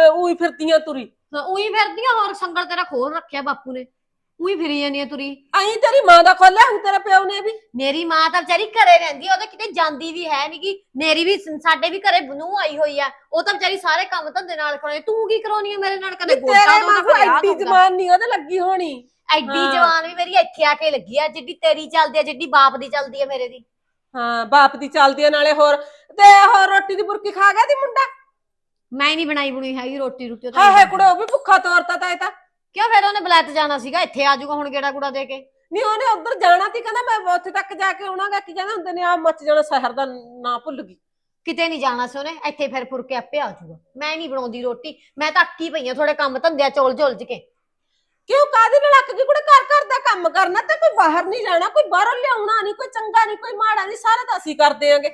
ਉਹੀ ਫਿਰਦੀਆਂ ਤੁਰੀ। ਉਹੀ ਫਿਰਦੀ ਆ ਹੋਰ ਸੰਗਲ ਤੇਰਾ ਖੋਲ ਰੱਖਿਆ ਬਾਪੂ ਨੇ। ਉਹੀ ਫਿਰੀ ਜਾਂਦੀ ਆ ਤੁਰੀ। ਅਹੀਂ ਤੇਰੀ ਮਾਂ ਦਾ ਖੋਲਿਆ ਹੁਣ ਤੇਰੇ ਪਿਓ ਨੇ ਵੀ। ਮੇਰੀ ਮਾਂ ਤਾਂ ਵਿਚਾਰੀ ਘਰੇ ਰਹਿੰਦੀ ਆ ਉਹਦੇ ਕਿਤੇ ਜਾਂਦੀ ਵੀ ਹੈ ਨੀਗੀ। ਮੇਰੀ ਵੀ ਸਾਡੇ ਵੀ ਘਰੇ ਨੂੰ ਆਈ ਹੋਈ ਆ ਉਹ ਤਾਂ ਵਿਚਾਰੀ ਸਾਰੇ ਕੰਮ ਧੰਦੇ ਨਾਲ ਕਰਾਉਣੀ ਤੂੰ ਕੀ ਕਰਾਉਣੀ ਆ ਮੇਰੇ ਨਾਲ ਕਦੇ ਗੋਡਾ ਤੇਰੇ ਤੋਂ ਮਾਂ ਕਦੇ ਆਹ ਐਡੀ ਤੋਂ ਜਮਾਨ ਨਹੀਂ ਉਹਦੇ ਲੱਗੀ ਹੋਣੀ। ਐਡੀ ਹਾਂ। ਜਵਾਨ ਵੀ ਮੇਰੀ ਇੱਥੇ ਆ ਕੇ ਲੱਗੀ ਆ ਜਿੱਡੀ ਤੇਰੀ ਚੱਲਦੀ ਆ ਜਿੱਡੀ ਬਾਪ ਦੀ ਚੱਲਦੀ ਆ ਮੇਰੇ ਦੀ। ਹਾਂ ਬਾਪ ਦੀ ਚੱਲਦੀ ਆ ਨਾਲੇ ਹੋਰ ਤੇ ਹੋਰ ਰੋਟੀ ਦੀ ਬੁਰਕੀ ਖਾ ਗਿਆ ਦੀ ਮੁੰਡਾ? ਮੈਂ ਨਹੀਂ ਬਣਾਈ ਬਣਾਈ ਹੈਗੀ ਰੋਟੀ ਰੁੱਟੀ ਉਹ ਤਾਂ ਹਾਏ ਹਾਏ ਨਹੀਂ ਕੁੜੇ ਉਹ ਵੀ ਭੁੱਖਾ ਤੋਰਤਾ ਤਾਂ ਇਹ ਤਾਂ। ਕਿਉਂ ਫਿਰ ਉਹਨੇ ਬਲੈਤ ਜਾਣਾ ਸੀਗਾ? ਇੱਥੇ ਆ ਜਾਊਗਾ ਹੁਣ ਗੇੜਾ ਗੁੜਾ ਦੇ ਕੇ। ਨਹੀਂ ਉਹਨੇ ਉੱਧਰ ਜਾਣਾ ਤੀ ਕਹਿੰਦਾ ਮੈਂ ਉੱਥੇ ਤੱਕ ਜਾ ਕੇ ਆਉਣਾਗਾ। ਕੀ ਕਹਿੰਦੇ ਹੁੰਦੇ ਨੇ ਆ ਮੱਚ ਜਾਣਾ ਸ਼ਹਿਰ ਦਾ ਨਾਂ ਭੁੱਲ ਗਈ। ਕਿਤੇ ਨਹੀਂ ਜਾਣਾ ਸੀ ਉਹਨੇ ਇੱਥੇ ਫਿਰ ਫੁਰ ਕੇ ਆਪੇ ਆ ਜਾਊਗਾ। ਮੈਂ ਨਹੀਂ ਬਣਾਉਂਦੀ ਰੋਟੀ ਮੈਂ ਤਾਂ ਅੱਕੀ ਪਈ ਆ ਥੋੜੇ ਕੰਮ ਧੰਦਿਆ ਚੋਲ ਝੁਲਜ ਕੇ। ਕਿਉਂ ਕਾਦੀ ਨਾਲ ਅੱਕ ਗਈ? ਕੁੜੇ ਘਰ ਘਰ ਦਾ ਕੰਮ ਕਰਨਾ ਤੇ ਕੋਈ ਬਾਹਰ ਨਹੀਂ ਜਾਣਾ ਕੋਈ ਬਾਹਰੋਂ ਲਿਆਉਣਾ ਨਹੀਂ ਕੋਈ ਚੰਗਾ ਨਹੀਂ ਕੋਈ ਮਾੜਾ ਨਹੀਂ ਸਾਰਾ ਤਾਂ ਅਸੀਂ ਕਰਦੇ ਆਂਗੇ।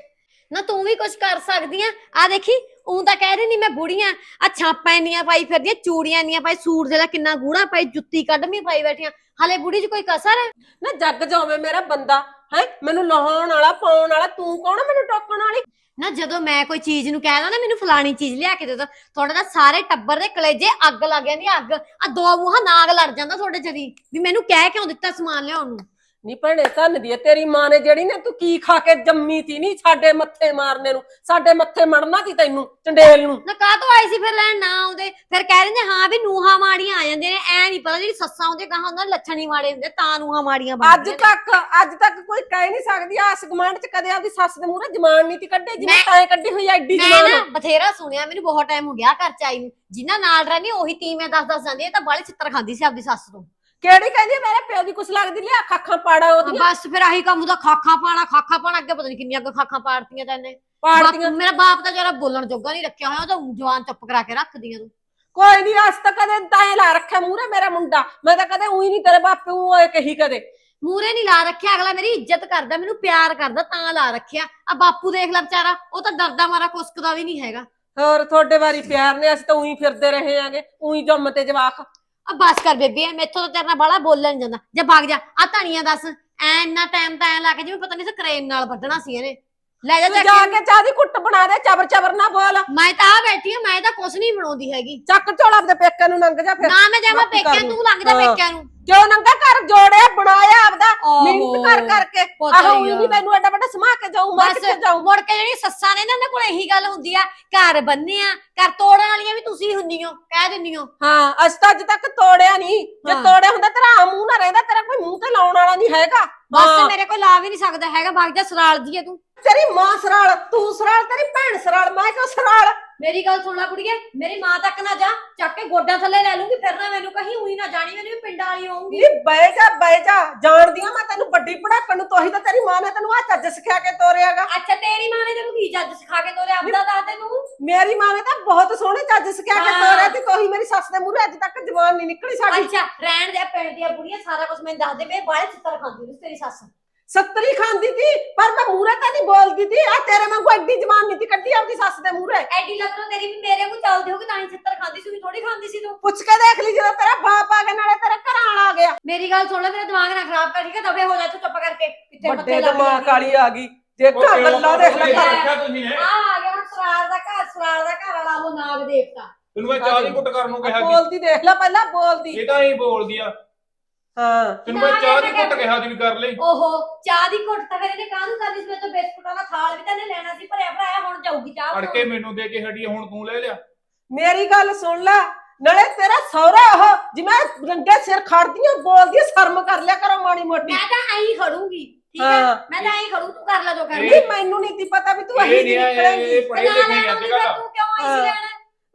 ਨਾ ਤੂੰ ਵੀ ਕੁਝ ਕਰ ਸਕਦੀ ਆ। ਆ ਦੇਖੀ ਉਂ ਤਾਂ ਕਹਿ ਰਹੀ ਨਹੀਂ ਮੈਂ ਬੁੜੀਆਂ। ਆ ਛਾਪਾਂ ਇੰਨੀਆਂ ਪਾਈ ਫਿਰਦੀਆਂ ਚੂੜੀਆਂ ਇੰਨੀਆਂ ਪਾਈ ਸੂਟ ਦੇ ਲੈ ਕਿੰਨਾ ਗੂੜਾ ਪਾਈ ਜੁੱਤੀ ਕੱਢਵੀਂ ਪਾਈ ਬੈਠੀਆਂ। ਹਲੇ ਬੁੜੀ 'ਚ ਕੋਈ ਕਸਰ ਹੈ? ਨਾ ਜੱਗ ਜਾਵੇਂ ਮੇਰਾ ਬੰਦਾ ਹੈ? ਮੈਨੂੰ ਲਾਉਣ ਵਾਲਾ ਪਾਉਣ ਵਾਲਾ ਤੂੰ ਕੌਣ ਆ ਮੈਨੂੰ ਟੋਕਣ ਵਾਲੀ? ਨਾ ਜਦੋਂ ਮੈਂ ਕੋਈ ਚੀਜ਼ ਨੂੰ ਕਹਿ ਦਾਂ ਨਾ ਮੈਨੂੰ ਫਲਾਣੀ ਚੀਜ਼ ਲਿਆ ਕੇ ਦੇ ਦੋ। ਤੁਹਾਡੇ ਤਾਂ ਸਾਰੇ ਟੱਬਰ ਦੇ ਕਲੇਜੇ ਅੱਗ ਲੱਗ ਜਾਂਦੀ ਅੱਗ। ਆ ਦੋ ਮੂੰਹਾਂ ਨਾਗ ਲੜ ਜਾਂਦਾ ਤੁਹਾਡੇ ਜਦੀ ਵੀ ਮੈਨੂੰ ਕਹਿ ਕਿਉਂ ਦਿੱਤਾ ਸਮਾਨ ਲਿਆਉਣ ਨੂੰ? ਨੀ ਭੈਣੇ ਧੰਨ ਦੀ ਆ ਤੇਰੀ ਮਾਂ ਨੇ ਜਿਹੜੀ ਨੇ ਤੂੰ ਕੀ ਖਾ ਕੇ ਜੰਮੀ ਤੀ ਨਹੀਂ ਸਾਡੇ ਮੱਥੇ ਮਾਰਨੇ ਨੂੰ ਸਾਡੇ ਮੱਥੇ ਮੜਨਾ ਤੀ ਤੈਨੂੰ ਚੰਡੇਲ ਨੂੰ? ਨਾ ਕਾਹ ਤੋਂ ਆਈ ਸੀ ਫਿਰ ਲੈਣ ਨਾ ਆਉਂਦੇ। ਫਿਰ ਕਹਿ ਦਿੰਦੇ ਹਾਂ ਵੀ ਨੂਹਾਂ ਮਾੜੀਆਂ ਆ ਜਾਂਦੇ ਨੇ ਐ ਨਹੀਂ ਪਤਾ ਜਿਹੜੀ ਸੱਸਾਂ ਆਉਂਦੇ ਕਹਾਂ ਉਹਨਾਂ ਦੇ ਲੱਛਣ ਹੀ ਮਾੜੇ ਹੁੰਦੇ ਤਾਂ ਨੂਹਾਂ ਮਾੜੀਆਂ ਅੱਜ ਬਣਦੀਆਂ ਨੇ। ਤੱਕ ਅੱਜ ਤੱਕ ਕੋਈ ਕਹਿ ਨਹੀਂ ਸਕਦੀ ਆਸ ਗਮਾਂਡ ਚ ਕਦੇ ਆਪਦੀ ਸੱਸ ਦੇ ਮੂਹਰੇ ਜਮਾਨ ਨਹੀਂ ਤੀ ਕੱਢੇ ਜਿਵੇਂ ਮੈਂ- ਤਾਂ ਕੱਢੀ ਹੋਈ ਆ ਐਡੀ ਮੈਂ ਜਮਾਨ। ਨਾ ਬਥੇਰਾ ਸੁਣਿਆ ਮੈਨੂੰ ਬਹੁਤ ਟਾਈਮ ਹੋ ਗਿਆ ਘਰ ਚ ਆਈ ਨੂੰ। ਜਿਨ੍ਹਾਂ ਨਾਲ ਰਹਿੰਦੀ ਉਹੀ ਤੀ ਮੈਂ ਦੱਸ ਦੱਸ ਜਾਂਦੀ ਇਹ ਤਾਂ ਬਾਲੇ ਚਿੱਤਰ ਖਾਂਦੀ ਸੀ ਆਪਦੀ ਸੱਸ ਤੋਂ। ਕਿਹੜੀ ਕਹਿੰਦੀ ਮੇਰੇ ਪਿਓ ਦੀ ਕੁਛ ਲੱਗਦੀ ਲਿਆ ਖਾਖਾਂ ਪਾੜਾ ਉਹਦੀਆਂ। ਬਸ ਫਿਰ ਆਹੀ ਕੰਮ ਦਾ ਖਾਖਾ ਪਾਣਾ ਖਾਖਾ ਪਾਣਾ ਅੱਗੇ ਪਤਾ ਨਹੀਂ ਕਿੰਨੀਆਂ ਕੁ ਖਾਖਾਂ ਪਾੜਤੀਆਂ ਤੈਨੇ ਪਾੜਦੀਆਂ ਬਾਪ- ਮੇਰਾ ਬਾਪ ਤਾਂ ਜਰਾ ਬੋਲਣ ਜੋਗਾ ਨਹੀਂ ਰੱਖਿਆ ਹੋਇਆ ਉਹ ਤਾਂ ਜਵਾਨ ਚੁੱਪ ਕਰਾ ਕੇ ਰੱਖਦੀਆਂ ਤੂੰ। ਕੋਈ ਨਹੀਂ ਅੱਜ ਤੱਕ ਕਦੇ ਤਾਂ ਲਾ ਰੱਖਿਆ ਮੂਹਰੇ ਮੇਰਾ ਮੁੰਡਾ। ਮੈਂ ਤਾਂ ਕਦੇ ਉਹੀ ਨਹੀਂ ਤੇਰੇ ਬਾਪੇ ਓਏ ਕਹੀ ਕਦੇ। ਮੂਰੇ ਨਹੀਂ ਲਾ ਰੱਖਿਆ ਅਗਲਾ ਮੇਰੀ ਇੱਜ਼ਤ ਕਰਦਾ ਮੈਨੂੰ ਪਿਆਰ ਕਰਦਾ ਤਾਂ ਲਾ ਰੱਖਿਆ। ਆ ਬਾਪੂ ਦੇਖ ਲੈ ਵਿਚਾਰਾ ਉਹ ਤਾਂ ਡਰਦਾ ਮਾਰਾ ਕੁਸਕਦਾ ਵੀ ਨਹੀਂ ਹੈਗਾ। ਹੋਰ ਤੁਹਾਡੇ ਵਾਰੀ ਪਿਆਰ ਨੇ ਅਸੀਂ ਤਾਂ ਉਹੀ ਫਿਰਦੇ ਰਹੇ ਆਂਗੇ ਉਹੀ ਜੰਮ ਤੇ ਜਵਾਕ। ਆ ਬਸ ਕਰ ਬੇਬੀ ਮੈਥੋਂ ਤਾਂ ਤੇਰੇ ਨਾਲ ਬਾਲਾ ਬੋਲਣ ਜਾਂਦਾ। ਜੇ ਭੱਗ ਜਾ ਆ ਧਣੀਆਂ ਦੱਸ। ਐ ਇੰਨਾ ਟਾਈਮ ਤਾਂ ਐ ਲਾ ਕੇ ਜਿਵੇਂ ਪਤਾ ਨਹੀਂ ਸੀ ਕਰੇਨ ਨਾਲ ਵੱਢਣਾ ਸੀ ਇਹਨੇ। ਲੈ ਜਾ ਤੂੰ ਜਾ ਕੇ। ਕੇ ਚਾਹ ਦੀ ਕੁੱਟ ਬਣਾ ਦੇ ਚਬਰ ਚਬਰ ਨਾ ਬੋਲ ਮੈਂ ਤਾਂ ਆ ਬੈਠੀ ਆ ਮੈਂ ਤਾਂ ਕੁਛ ਨਹੀਂ ਬਣਾਉਂਦੀ ਹੈਗੀ ਚੱਕ ਝੋਲਾ ਆਪਣੇ ਪੇਕੇ ਨੂੰ ਲੰਘ ਜਾ ਫਿਰ ਨਾ ਮੈਂ ਜਾਵਾਂ ਬਾਕੀ ਪੇਕਿਆਂ ਤੂੰ ਲੱਗ ਜਾ ਹਾਂ। ਪੇਕਿਆਂ ਨੂੰ ਕਿਉਂ ਨੰਗਾ ਘਰ ਜੋੜਿਆ ਬਣਾਇਆ ਆਪਦਾ। ਮਿਹਨਤ ਕਰ ਕਰਕੇ ਪਤਾ ਆਹੋ ਹੀ ਇਹ ਆ। ਵੀ ਤੈਨੂੰ ਐਡਾ ਵੱਡਾ ਸਮਾ ਕੇ ਜਾਊ ਮੈਂ ਬਸ ਕਿੱਥੇ ਜਾਊ ਮੁੜ ਕੇ ਜਿਹੜੀ ਸੱਸਾਂ ਨੇ ਨਾ ਇਹਨਾਂ ਕੋਲ ਇਹੀ ਗੱਲ ਹੁੰਦੀ ਆ ਘਰ ਬੰਨੇ ਆ ਘਰ ਤੋੜਨ ਵਾਲੀਆਂ ਵੀ ਤੁਸੀਂ ਹੁੰਦੀ ਹੋ ਕਹਿ ਦਿੰਦੀ ਹੋ ਹਾਂ ਅੱਜ ਤਾਂ ਅੱਜ ਤੱਕ ਤੋੜਿਆ ਨਹੀਂ ਜੇ ਹਾਂ। ਤੋੜਿਆ ਹੁੰਦਾ ਤੇਰਾ ਆਹ ਮੂੰਹ ਨਾ ਰਹਿੰਦਾ ਤੇਰਾ ਕੋਈ ਮੂੰਹ ਤੇ ਲਾਉਣ ਵਾਲਾ ਨਹੀਂ ਹੈਗਾ ਬਸ ਹਾਂ। ਮੇਰੇ ਕੋਲ ਲਾ ਵੀ ਨਹੀਂ ਸਕਦਾ ਹੈਗਾ ਵਗ ਜਾ ਸਰਾਲ ਜੀ ਆ ਤੂੰ ਤੇਰੀ ਮਾਂ ਸਰਾਲ ਤੂੰ ਸਰਾਲ ਤੇਰੀ ਭੈਣ ਸਰਾਲ ਮੈਂ ਕਿਉਂ ਸਰਾਲ? ਮੇਰੀ ਗੱਲ ਸੁਣ ਲੈ ਕੁੜੀਏ ਮੇਰੀ ਮਾਂ ਤੱਕ ਨਾ ਜਾ ਚੱਕ ਕੇ ਗੋਡਾਂ ਥੱਲੇ ਲੈ ਲੂੰਗੀ ਫਿਰ ਨਾ ਮੈਨੂੰ ਕਹੀਂ ਉਹੀ ਨਾ ਜਾਣੀ ਮੈਨੂੰ ਵੀ ਪਿੰਡਾਂ ਵਾਲੀ ਆਉਂਗੀ ਨੀ ਬਹਿ ਜਾ ਬਹਿ ਜਾ ਜਾਣਦੀ ਆ ਮੈਂ ਤੈਨੂੰ ਵੱਡੀ ਪੜਾਕਣ ਨੂੰ ਤੋਹੀ ਤਾਂ ਤੇਰੀ ਮਾਂ ਨੇ ਤੈਨੂੰ ਆ ਚੱਜ ਸਿਖਾ ਕੇ ਤੋਰਿਆਗਾ। ਅੱਛਾ ਤੇਰੀ ਮਾਂ ਨੇ ਤੈਨੂੰ ਕੀ ਜੱਜ ਸਿਖਾ ਕੇ ਤੋਰੇ ਆਪਦਾ ਦੱਸ ਦੇ ਤੂੰ? ਮੇਰੀ ਮਾਂ ਨੇ ਤਾਂ ਬਹੁਤ ਸੋਹਣੇ ਚੱਜ ਸਿਖਾ ਕੇ ਹਾਂ। ਤੋਰਿਆ ਤੇ ਤੋਹੀ ਮੇਰੀ ਸੱਸ ਦੇ ਮੂਹਰੇ ਅੱਜ ਤੱਕ ਜਵਾਨ ਨਹੀਂ ਨਿਕਲੀ ਸਾਡੀ। ਅੱਛਾ ਰਹਿਣ ਦੇ ਪਿੰਡ ਦੀਆਂ ਬੁੜੀਆਂ ਸਾਰਾ ਕੁਝ ਮੈਨੂੰ ਦੱਸ ਦੇ ਵੇ ਬਾਹਲੇ ਚਿੱਤਰ ਖਾਂਦੀ ਹੁੰਦੀ ਸੀ ਤੇਰੀ ਸੱਸ। ਸੱਤਰੀ ਖਾਂਦੀ ਸੀ ਪਰ ਮੈਂ ਮੂਹਰੇ ਤਾਂ ਨਹੀਂ ਬੋਲਦੀ ਸੀ। ਆ ਤੇਰੇ ਵਾਂਗੂ ਐਡੀ ਜਵਾਨ ਨਹੀਂ ਸੀ ਕੱਢੀ ਆਪਦੀ ਸੱਸ ਦੇ ਮੂਹਰੇ। ਐਡੀ ਲੱਗਰੋ ਤੇਰੀ ਵੀ ਮੇਰੇ ਕੋਲ ਚੱਲਦੀ ਹੋਗੀ ਤਾਂ ਹੀ ਚਿੱਤਰ ਖਾਂਦੀ ਸੀ ਵੀ ਥੋੜੀ ਖਾਂਦੀ ਸੀ ਤੂੰ। ਪੁੱਛ ਕੇ ਦੇਖ ਲਈ ਜਦੋਂ ਤੇਰਾ ਬਾਪ ਆ ਗਿਆ ਨਾਲੇ ਤੇਰਾ ਘਰ ਵਾਲਾ ਆ ਗਿਆ। ਮੇਰੀ ਗੱਲ ਸੁਣ ਲੈ ਮੇਰਾ ਦਿਮਾਗ ਨਾ ਖਰਾਬ ਕਰ ਠੀਕ ਹੈ? ਦਬੇ ਹੋ ਜਾ ਤੂੰ ਚੁੱਪ ਕਰਕੇ ਕਿੱਥੇ ਵੱਡੇ ਦਿਮਾਗ ਵਾਲੀ ਆ ਗਈ। ਦੇਖਾਂ ਗੱਲਾਂ ਦੇਖ ਲੈ ਘਰ। ਰੱਖਿਆ ਤੁਸੀਂ ਨੇ ਆ ਆ ਗਿਆ ਹੁਣ ਸਰਾਰ ਦਾ ਘਰ ਸਰਾਰ ਦਾ ਘਰ ਵਾਲਾ ਉਹ ਨਾਗ ਦੇਵਤਾ। ਤੈਨੂੰ ਮੈਂ ਚਾਹ ਦੀ ਕੁੱਟ ਕਰਨ ਨੂੰ ਕਿਹਾ ਬੋਲਦੀ ਦੇਖ ਲੈ ਪਹਿਲਾਂ ਬੋਲਦੀ। ਇਹ ਤਾਂ ਹੀ ਬੋਲਦੀ ਆ। ਹਾਂ। ਤੈਨੂੰ ਮੈਂ ਚਾਹ ਦੀ ਕੁੱਟ ਕਿਹਾ ਵੀ ਕਰ ਲਈ। ਓਹੋ ਚਾਹ ਦੀ ਘੁੱਟ ਤਾਂ ਫਿਰ ਇਹਨੇ ਕਾਹਨੂੰ ਕਰਨੀ ਸੀ? ਮੈਂ ਤਾਂ ਬਿਸਕੁਟਾਂ ਦਾ ਥਾਲ ਵੀ ਤਾਂ ਇਹਨੇ ਲੈਣਾ ਸੀ ਭਰਿਆ ਭਰਾਇਆ ਹੁਣ ਜਾਊਗੀ ਚਾਹ ਫੜ ਕੇ ਮੈਨੂੰ ਦੇ ਕੇ ਹਟੀ ਹੁਣ ਤੂੰ ਲੈ ਲਿਆ। ਮੇਰੀ ਗੱਲ ਸੁਣ ਲੈ ਨਾਲੇ ਤੇਰਾ ਸਹੁਰਾ ਉਹ ਜਿਵੇਂ ਰੰਗੇ ਸਿਰ ਖੜਦੀਆਂ ਬੋਲਦੀ ਸ਼ਰਮ ਕਰ ਲਿਆ ਕਰੋ ਮਾੜੀ ਮੋਟੀ। ਮੈਂ ਤਾਂ ਐਂ ਖੜੂੰਗੀ ਠੀਕ ਹੈ ਹਾਂ। ਮੈਂ ਤਾਂ ਐਂ ਖੜੂ ਤੂੰ ਕਰ ਲੈ ਜੋ ਕਰਨੀ। ਨਹੀਂ ਮੈਨੂੰ ਨਹੀਂ ਤੀ ਪਤਾ ਵੀ ਤੂੰ ਇਹ ਅਹੀ ਨਹੀਂ ਨਿਕਲੇਂਗੀ ਇਹ ਪੜੇ ਲਿਖੇ ਅੱਜ ਤੂੰ ਕਿਉਂ ਆਈ ਸੀ ਹਾਂ। ਲੈਣ?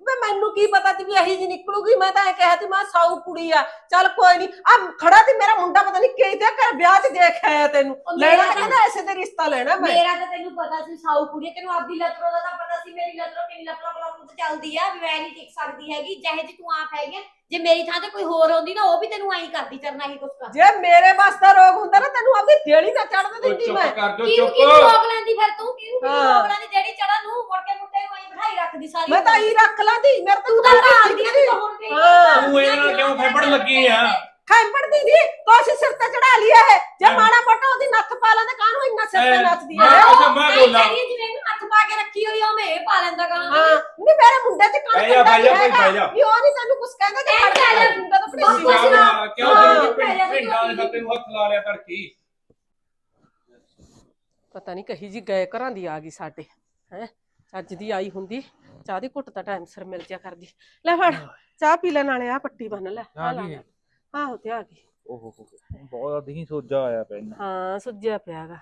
ਵੇ ਮੈਨੂੰ ਕੀ ਪਤਾ ਤੀ ਵੀ ਅਹੀ ਜੀ ਨਿਕਲੂਗੀ? ਮੈਂ ਤਾਂ ਇਹ ਕਿਹਾ ਤੀ ਮੈਂ ਸਾਊ ਕੁੜੀ ਆ। ਚੱਲ ਕੋਈ ਨਹੀਂ ਆ ਖੜਾ ਤੀ ਮੇਰਾ ਮੁੰਡਾ ਪਤਾ ਨਹੀਂ ਕਿਤੇ ਕਰ ਵਿਆਹ 'ਚ ਦੇਖ ਆਇਆ ਤੈਨੂੰ। ਉਹ ਮੇਰਾ ਲੈਣਾ ਤਾਂ ਤਾਂ- ਕਹਿੰਦਾ ਐਸੇ ਤੇ ਰਿਸ਼ਤਾ ਲੈਣਾ ਮੈਂ? ਮੇਰਾ ਤਾਂ ਤੈਨੂੰ ਪਤਾ ਸੀ ਸਾਊ ਕੁੜੀ ਆ, ਤੈਨੂੰ ਆਪਦੀ ਲੱਤਰੋ ਦਾ ਤਾਂ ਪਤਾ ਸੀ ਮੇਰੀ ਲੱਤਰੋ ਕਿੰਨੀ ਲੱਪਲਾ ਪਲਾ ਤੇ ਚੱਲਦੀ ਆ ਵੀ ਮੈਂ ਨਹੀਂ ਟਿਕ ਸਕਦੀ ਹੈਗੀ ਜਿਹੇ ਜੀ ਤੂੰ ਆਪ ਹੈਗੀ ਆ, ਜੇ ਮੇਰੀ ਥਾਂ ਤੇ ਕੋਈ ਹੋਰ ਹੁੰਦੀ ਨਾ ਉਹ ਵੀ ਤੈਨੂੰ ਐਂ ਕਰਦੀ ਕਰਨਾ ਹੀ ਕੁਛ ਕਰ ਜੇ ਮੇਰੇ ਬਸ ਦਾ ਰੋਗ ਹੁੰਦਾ ਨਾ ਤੈਨੂੰ ਆਪਦੀ ਦੇਲੀ ਨਾ ਚੜਨ ਉਹ ਦਿੰਦੀ ਚੁੱਪ ਮੈਂ। ਕਰ ਜੋ ਕਿਉਂ ਚੁੱਪ। ਕਿਉਂ ਰੋਕ ਲੈਂਦੀ ਫਿਰ ਤੂੰ? ਕਿਉਂ ਕਿਉਂ ਹਾਂ। ਰੋਕ ਲੈਂਦੀ ਜਿਹੜੀ ਚੜਾ ਨੂੰ ਮੁੜ ਕੇ ਮੁੰਡੇ ਨੂੰ ਐਂ ਬਿਠਾਈ ਰੱਖਦੀ ਸਾਰੀ ਮੈਂ ਤਾਂ ਹੀ ਰੱਖ ਲਾਂਦੀ ਮੇਰੇ ਤੂੰ ਤੋਂ ਤਾਂ ਭਾਲਦੀ ਆ ਤੂੰ ਤਾਂ ਹੁਣ ਵੀ ਹਾਂ। ਤੂੰ ਇਹਦੇ ਨਾਲ ਕਿਉਂ ਫੈਬੜ ਲੱਗੀ ਆ? ਖੈਂਪੜ ਦੀਦੀ ਕੋਸ਼ ਸਿਰ ਤੇ ਚੜਾ ਲਿਆ ਹੈ ਜੇ ਹਾਂ। ਮਾੜਾ ਮੋਟਾ ਉਹਦੀ ਨੱਥ ਪਾ ਲੈਂਦੇ ਕਾਹਨੂੰ ਇੰਨਾ ਸਿਰ ਤੇ ਐ, ਨੱਚਦੀ ਮੈਂ- ਹੈ ਅੱਛਾ, ਮੈਂ ਬੋਲਾਂ। ਜਿਵੇਂ ਇਹਨੂੰ ਹੱਥ ਪਾ ਕੇ ਰੱਖੀ ਹੋਈ ਆ ਉਹ ਮੈਂ ਪਾ ਲੈਂਦਾ ਗਾ। ਹਾਂ। ਨਹੀਂ ਮੇਰੇ ਮੁੰਡੇ ਤੇ ਕਾਹਨੂੰ ਬਹਿ ਜਾ, ਬਹਿ ਜਾ, ਭਾਈ, ਬਹਿ ਜਾ। ਵੀ ਉਹ ਨਹੀਂ ਤੈਨੂੰ ਕੁਝ ਕਹਿੰਦਾ ਐ ਫੜ। ਕੇ ਮੁੰਡਾ ਤਾਂ ਪੜੀਸੀ ਕੁਛ ਕਿਉਂ ਨਾ। ਕਿਉਂ ਹਾਂ, ਤੈਨੂੰ ਪੈ ਜਾ, ਪਿੰਡਾਂ ਦੇ ਸੱਤੇ ਨੂੰ ਹੱਥ ਲਾ ਲਿਆ ਤੜਕੀ ਪਤਾ ਨਹੀਂ ਕਹੀ ਜੀ ਗਏ ਘਰਾਂ ਦੀ ਆ ਗਈ ਸਾਡੇ ਹੈ? ਅੱਜ ਦੀ ਆਈ ਹੁੰਦੀ। ਚਾਹ ਦੀ ਘੁੱਟ ਤਾਂ ਟਾਈਮ ਸਿਰ ਮਿਲ ਜਾ ਕਰਦੀ। ਲੈ ਫੜ ਚਾਹ ਪੀ ਲੈ ਨਾਲੇ ਆ ਪੱਟੀ ਬੰਨ ਲੈ ਆ ਆ ਲਾ ਗਈ? ਲੈ। ਆਹੋ ਤੇ ਆ ਗਈ। ਓਹੋ ਹੋ ਬਹੁਤ ਅਧੀ ਸੋਜਾ ਆਇਆ ਪੈਨ ਹਾਂ ਸੁੱਜਿਆ ਪਿਆਗਾ